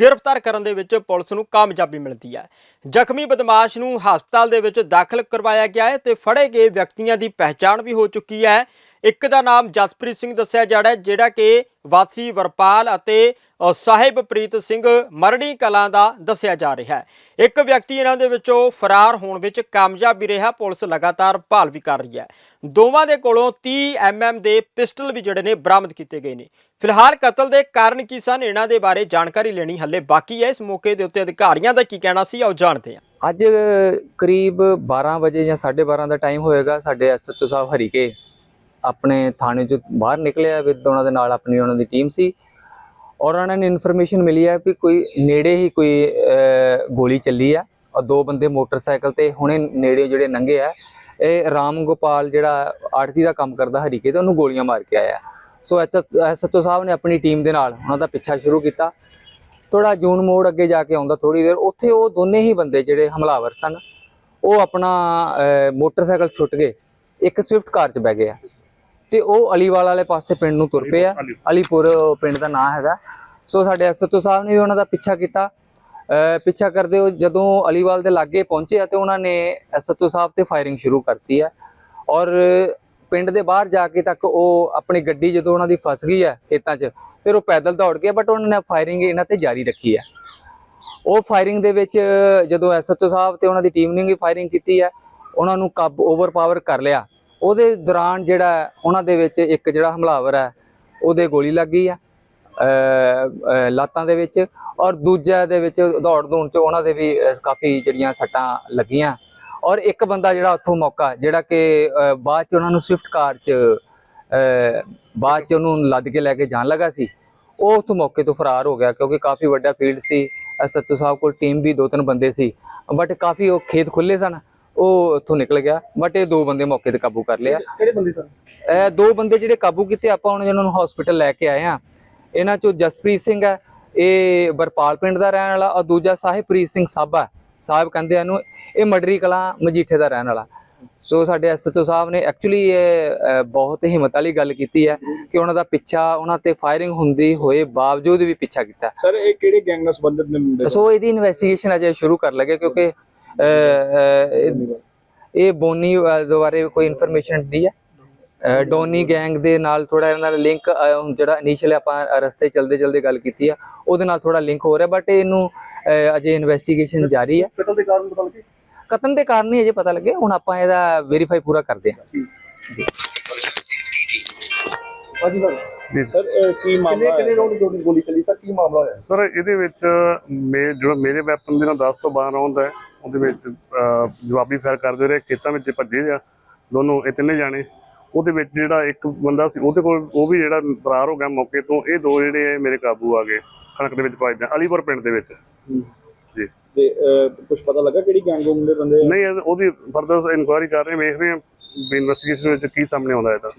ਗ੍ਰਿਫਤਾਰ ਕਰਨ ਦੇ ਵਿੱਚ ਪੁਲਿਸ ਨੂੰ ਕਾਮਯਾਬੀ ਮਿਲਦੀ ਹੈ। ਜ਼ਖਮੀ ਬਦਮਾਸ਼ ਨੂੰ ਹਸਪਤਾਲ ਦੇ ਵਿੱਚ ਦਾਖਲ ਕਰਵਾਇਆ ਗਿਆ ਹੈ ਤੇ ਫੜੇ ਗਏ ਵਿਅਕਤੀਆਂ ਦੀ ਪਹਿਚਾਣ ਵੀ ਹੋ ਚੁੱਕੀ ਹੈ। ਇੱਕ ਦਾ ਨਾਮ ਜਸਪ੍ਰੀਤ ਸਿੰਘ ਦੱਸਿਆ ਜਾ ਰਿਹਾ ਜਿਹੜਾ ਕਿ ਵਾਸੀ ਵਰਪਾਲ ਅਤੇ ਅ, ਸਾਹਿਬਪ੍ਰੀਤ ਸਿੰਘ ਮਰੜੀ ਕਲਾਂ ਦਾ ਦੱਸਿਆ ਜਾ ਰਿਹਾ ਹੈ। ਇੱਕ ਵਿਅਕਤੀ ਇਹਨਾਂ ਦੇ ਵਿੱਚੋਂ ਫਰਾਰ ਹੋਣ ਵਿੱਚ ਕਾਮਯਾਬ ਵੀ ਰਿਹਾ ਪੁਲਿਸ ਲਗਾਤਾਰ ਭਾਲ ਵੀ ਕਰ ਰਹੀ ਹੈ। ਦੋਵਾਂ ਦੇ ਕੋਲੋਂ 30 ਐਮਐਮ ਦੇ ਪਿਸਟਲ ਵੀ ਜਿਹੜੇ ਨੇ ਬਰਾਮਦ ਕੀਤੇ ਗਏ ਨੇ। ਫਿਲਹਾਲ ਕਤਲ ਦੇ ਕਾਰਨ ਕੀ ਸਨ ਇਹਨਾਂ ਦੇ ਬਾਰੇ ਜਾਣਕਾਰੀ ਲੈਣੀ ਹੱਲੇ ਬਾਕੀ ਹੈ। ਇਸ ਮੌਕੇ ਦੇ ਉੱਤੇ ਅਧਿਕਾਰੀਆਂ ਦਾ ਕੀ ਕਹਿਣਾ ਸੀ ਆਓ ਜਾਣਦੇ ਹਾਂ। ਅੱਜ ਕਰੀਬ 12 ਵਜੇ ਜਾਂ 12:30 ਦਾ ਟਾਈਮ ਹੋਏਗਾ ਸਾਡੇ ਐਸਐਚਓ ਸਾਹਿਬ ਹਰੀਕੇ ਆਪਣੇ ਥਾਣੇ ਚੋਂ ਬਾਹਰ ਨਿਕਲਿਆ ਵਿਦ ਉਹਨਾਂ ਦੇ ਨਾਲ ਆਪਣੀ ਉਹਨਾਂ ਦੀ ਟੀਮ ਸੀ। ਔਰ ਉਹਨਾਂ ਨੇ ਇਨਫੋਰਮੇਸ਼ਨ ਮਿਲੀ ਹੈ ਵੀ ਕੋਈ ਨੇੜੇ ਹੀ ਕੋਈ ਗੋਲੀ ਚੱਲੀ ਆ ਔਰ ਦੋ ਬੰਦੇ ਮੋਟਰਸਾਈਕਲ ਤੇ ਹੁਣੇ ਨੇੜੇ ਜਿਹੜੇ ਲੰਘੇ ਆ, ਇਹ ਰਾਮ ਗੋਪਾਲ ਜਿਹੜਾ ਆੜਤੀ ਦਾ ਕੰਮ ਕਰਦਾ ਹਰੀਕੇ ਤੇ ਉਹਨੂੰ ਗੋਲੀਆਂ ਮਾਰ ਕੇ ਆਇਆ। ਸੋ ਐਸਐਚਓ ਸਾਹਿਬ ਨੇ ਆਪਣੀ ਟੀਮ ਦੇ ਨਾਲ ਉਹਨਾਂ ਦਾ ਪਿੱਛਾ ਸ਼ੁਰੂ ਕੀਤਾ। ਥੋੜਾ ਜੂਨ ਮੋੜ ਅੱਗੇ ਜਾ ਕੇ ਆਉਂਦਾ ਥੋੜੀ ਦੇਰ, ਉੱਥੇ ਉਹ ਦੋਨੇ ਹੀ ਬੰਦੇ ਜਿਹੜੇ ਹਮਲਾਵਰ ਸਨ, ਉਹ ਆਪਣਾ ਮੋਟਰਸਾਈਕਲ ਛੁੱਟ ਗਏ, ਇੱਕ ਸਵਿਫਟ ਕਾਰ 'ਚ ਬਹਿ ਗਏ ਆ। ਤੇ ਉਹ ਅਲੀਵਾਲ ਵਾਲੇ ਪਾਸੇ ਪਿੰਡ ਨੂੰ ਤੁਰ ਪਏ ਆ। ਅਲੀਪੁਰ ਪਿੰਡ ਦਾ ਨਾਂ ਹੈਗਾ। ਸੋ ਸਾਡੇ ਐਸਐਚਓ ਸਾਹਿਬ ਨੇ ਵੀ ਉਹਨਾਂ ਦਾ ਪਿੱਛਾ ਕੀਤਾ। ਪਿੱਛਾ ਕਰਦੇ ਹੋ ਜਦੋਂ ਅਲੀਵਾਲ ਦੇ ਲਾਗੇ ਪਹੁੰਚੇ ਆ ਤੇ ਉਹਨਾਂ ਨੇ ਐਸਐਚਓ ਸਾਹਿਬ ਤੇ ਫਾਇਰਿੰਗ ਸ਼ੁਰੂ ਕਰਤੀ ਹੈ ਔਰ ਪਿੰਡ ਦੇ ਬਾਹਰ ਜਾ ਕੇ ਤੱਕ ਉਹ ਆਪਣੀ ਗੱਡੀ ਜਦੋਂ ਉਹਨਾਂ ਦੀ ਫਸ ਗਈ ਹੈ ਖੇਤਾਂ 'ਚ ਫਿਰ ਉਹ ਪੈਦਲ ਦੌੜ ਗਏ ਬਟ ਉਹਨਾਂ ਨੇ ਫਾਇਰਿੰਗ ਇਹਨਾਂ ਤੇ ਜਾਰੀ ਰੱਖੀ ਹੈ ਉਹ ਫਾਇਰਿੰਗ ਦੇ ਵਿੱਚ ਜਦੋਂ ਐਸਐਚਓ ਸਾਹਿਬ ਤੇ ਉਹਨਾਂ ਦੀ ਟੀਮ ਨੇ ਵੀ ਫਾਇਰਿੰਗ ਕੀਤੀ ਹੈ ਉਹਨਾਂ ਨੂੰ ਕਾਬ ਓਵਰਪਾਵਰ ਕਰ ਲਿਆ। ਉਹਦੇ ਦੌਰਾਨ ਜਿਹੜਾ ਉਹਨਾਂ ਦੇ ਵਿੱਚ ਇੱਕ ਜਿਹੜਾ ਹਮਲਾਵਰ ਹੈ ਉਹਦੇ ਗੋਲੀ ਲੱਗ ਗਈ ਆ ਅਹ, ਲਾਤਾਂ ਦੇ ਵਿੱਚ ਔਰ ਦੂਜਾ ਦੇ ਵਿੱਚ ਦੌੜ ਦੌੜ ਚ ਉਹਨਾਂ ਦੇ ਵੀ ਕਾਫੀ ਜਿਹੜੀਆਂ ਸੱਟਾਂ ਲੱਗੀਆਂ। ਔਰ ਇੱਕ ਬੰਦਾ ਜਿਹੜਾ ਉੱਥੋਂ ਮੌਕਾ ਜਿਹੜਾ ਕਿ ਬਾਅਦ ਚ ਉਹਨਾਂ ਨੂੰ ਸਵਿਫਟ ਕਾਰ ਚ ਬਾਅਦ ਚ ਉਹਨੂੰ ਲੱਦ ਕੇ ਲੈ ਕੇ ਜਾਣ ਲੱਗਾ ਸੀ ਉਹ ਉੱਥੋਂ ਮੌਕੇ ਤੋਂ ਫਰਾਰ ਹੋ ਗਿਆ ਕਿਉਂਕਿ ਕਾਫੀ ਵੱਡਾ ਫੀਲਡ ਸੀ। ਐਸਐਚਓ ਸਾਹਿਬ ਕੋਲ ਟੀਮ ਵੀ ਦੋ ਤਿੰਨ ਬੰਦੇ ਸੀ ਬਟ ਕਾਫੀ ਉਹ ਖੇਤ ਖੁੱਲੇ ਸਨ। ਉਹ ਉੱਥੋਂ ਨਿਕਲ ਗਿਆ ਬਟ ਇਹ ਦੋ ਬੰਦੇ ਮੌਕੇ ਤੇ ਕਾਬੂ ਕਰ ਲਿਆ। ਕਿਹੜੇ ਬੰਦੇ ਸਨ ਇਹ ਦੋ ਬੰਦੇ ਜਿਹੜੇ ਕਾਬੂ ਕੀਤੇ ਆਪਾਂ ਹੁਣ ਇਹਨਾਂ ਨੂੰ ਹਸਪੀਟਲ ਲੈ ਕੇ ਆਏ ਆ ਇਹਨਾਂ ਚੋਂ ਜਸਪ੍ਰੀਤ ਸਿੰਘ ਹੈ ਇਹ ਬਰਪਾਲ ਪਿੰਡ ਦਾ ਰਹਿਣ ਵਾਲਾ ਔਰ ਦੂਜਾ ਸਾਹਿਬਪ੍ਰੀਤ ਸਿੰਘ ਸਾਬਾ ਸਾਹਿਬ ਕਹਿੰਦੇ ਆ ਇਹਨੂੰ ਇਹ ਮਡਰੀ ਕਲਾਂ ਮਜੀਠੇ ਦਾ ਰਹਿਣ ਵਾਲਾ। ਸੋ ਸਾਡੇ ਐਸਐਚਓ ਸਾਹਿਬ ਨੇ ਐਕਚੁਅਲੀ ਇਹ ਬਹੁਤ ਹਿੰਮਤ ਵਾਲੀ ਗੱਲ ਕੀਤੀ ਹੈ ਕਿ ਉਹਨਾਂ ਦਾ ਪਿੱਛਾ ਉਹਨਾਂ ਤੇ ਫਾਇਰਿੰਗ ਹੁੰਦੀ ਹੋਏ ਬਾਵਜੂਦ ਵੀ ਪਿੱਛਾ ਕੀਤਾ। ਸਰ ਇਹ ਕਿਹੜੇ ਗੈਂਗ ਨਾਲ ਸੰਬੰਧਿਤ ਨੇ ਸੋ ਇਹਦੀ ਇਨਵੈਸਟੀਗੇਸ਼ਨ ਅਜੇ ਸ਼ੁਰੂ ਕਰ ਲਗੇ ਕਿਉਂਕਿ ਇਹ- ਇਹ ਬੋਨੀ ਦੁਆਰੇ ਕੋਈ ਇਨਫੋਰਮੇਸ਼ਨ ਨਹੀਂ ਹੈ ਡੋਨੀ ਗੈਂਗ ਦੇ ਨਾਲ ਥੋੜਾ ਇਹਨਾਂ ਦਾ ਲਿੰਕ ਜਿਹੜਾ ਇਨੀਸ਼ੀਅਲ ਆਪਾਂ ਰਸਤੇ ਚਲਦੇ ਚਲਦੇ ਗੱਲ ਕੀਤੀ ਆ ਉਹਦੇ ਨਾਲ ਥੋੜਾ ਲਿੰਕ ਹੋ ਰਿਹਾ ਬਟ ਇਹਨੂੰ ਅਜੇ ਇਨਵੈਸਟੀਗੇਸ਼ਨ ਜਾਰੀ ਹੈ ਕਤਲ ਦੇ ਕਾਰਨ ਪਤਾ ਲੱਗੇ? ਕਤਲ ਦੇ ਕਾਰਨ ਨਹੀਂ ਅਜੇ ਪਤਾ ਲੱਗੇ ਹੁਣ ਆਪਾਂ ਇਹਦਾ ਵੈਰੀਫਾਈ ਪੂਰਾ ਕਰਦੇ ਹਾਂ ਹਾਂਜੀ ਸਰ। ਸਰ ਕੀ ਕਿੰਨੇ ਕਿੰਨੇ ਰਾਉਂਡ ਗੋਲੀ ਚੱਲੀ? ਸਰ ਕੀ ਮਾਮਲਾ ਹੋਇਆ? ਸਰ ਇਹਦੇ ਵਿੱਚ ਮੇ ਜਿਹੜਾ ਮੇਰੇ ਵੈਪਨ ਦੇ ਨਾਲ 10 ਤੋਂ 12 ਰਾਉਂਡ ਹੈ। ਉਹਦੇ ਵਿੱਚ ਜਵਾਬੀ ਫਾਇਰ ਕਰਦੇ ਰਹੇ ਖੇਤਾਂ ਵਿੱਚ ਭੱਜੇ ਆ ਦੋਨੋਂ ਇਹ ਤਿੰਨੇ ਜਾਣੇ। ਉਹਦੇ ਵਿੱਚ ਜਿਹੜਾ ਇੱਕ ਬੰਦਾ ਸੀ ਉਹਦੇ ਕੋਲ ਉਹ ਵੀ ਜਿਹੜਾ ਫਰਾਰ ਹੋ ਗਿਆ ਮੌਕੇ ਤੋਂ ਇਹ ਦੋ ਜਿਹੜੇ ਆ ਮੇਰੇ ਕਾਬੂ ਆ ਗਏ ਕਣਕ ਦੇ ਵਿੱਚ ਭੱਜਦੇ ਅਲੀਪੁਰ ਪਿੰਡ ਦੇ ਵਿੱਚ। ਜੀ। ਤੇ ਕੁਝ ਪਤਾ ਲੱਗਾ ਕਿਹੜੀ ਗੈਂਗ ਦੇ ਬੰਦੇ ਨਹੀਂ ਉਹਦੀ ਫਰਦਰ ਇਨਕੁਆਇਰੀ ਕਰ ਰਹੇ ਵੇਖ ਰਹੇ ਹਾਂ ਵੀ ਇਨਵੈਸਟੀਗੇਸ਼ਨ ਵਿੱਚ ਕੀ ਸਾਹਮਣੇ ਆਉਂਦਾ ਇਹਦਾ?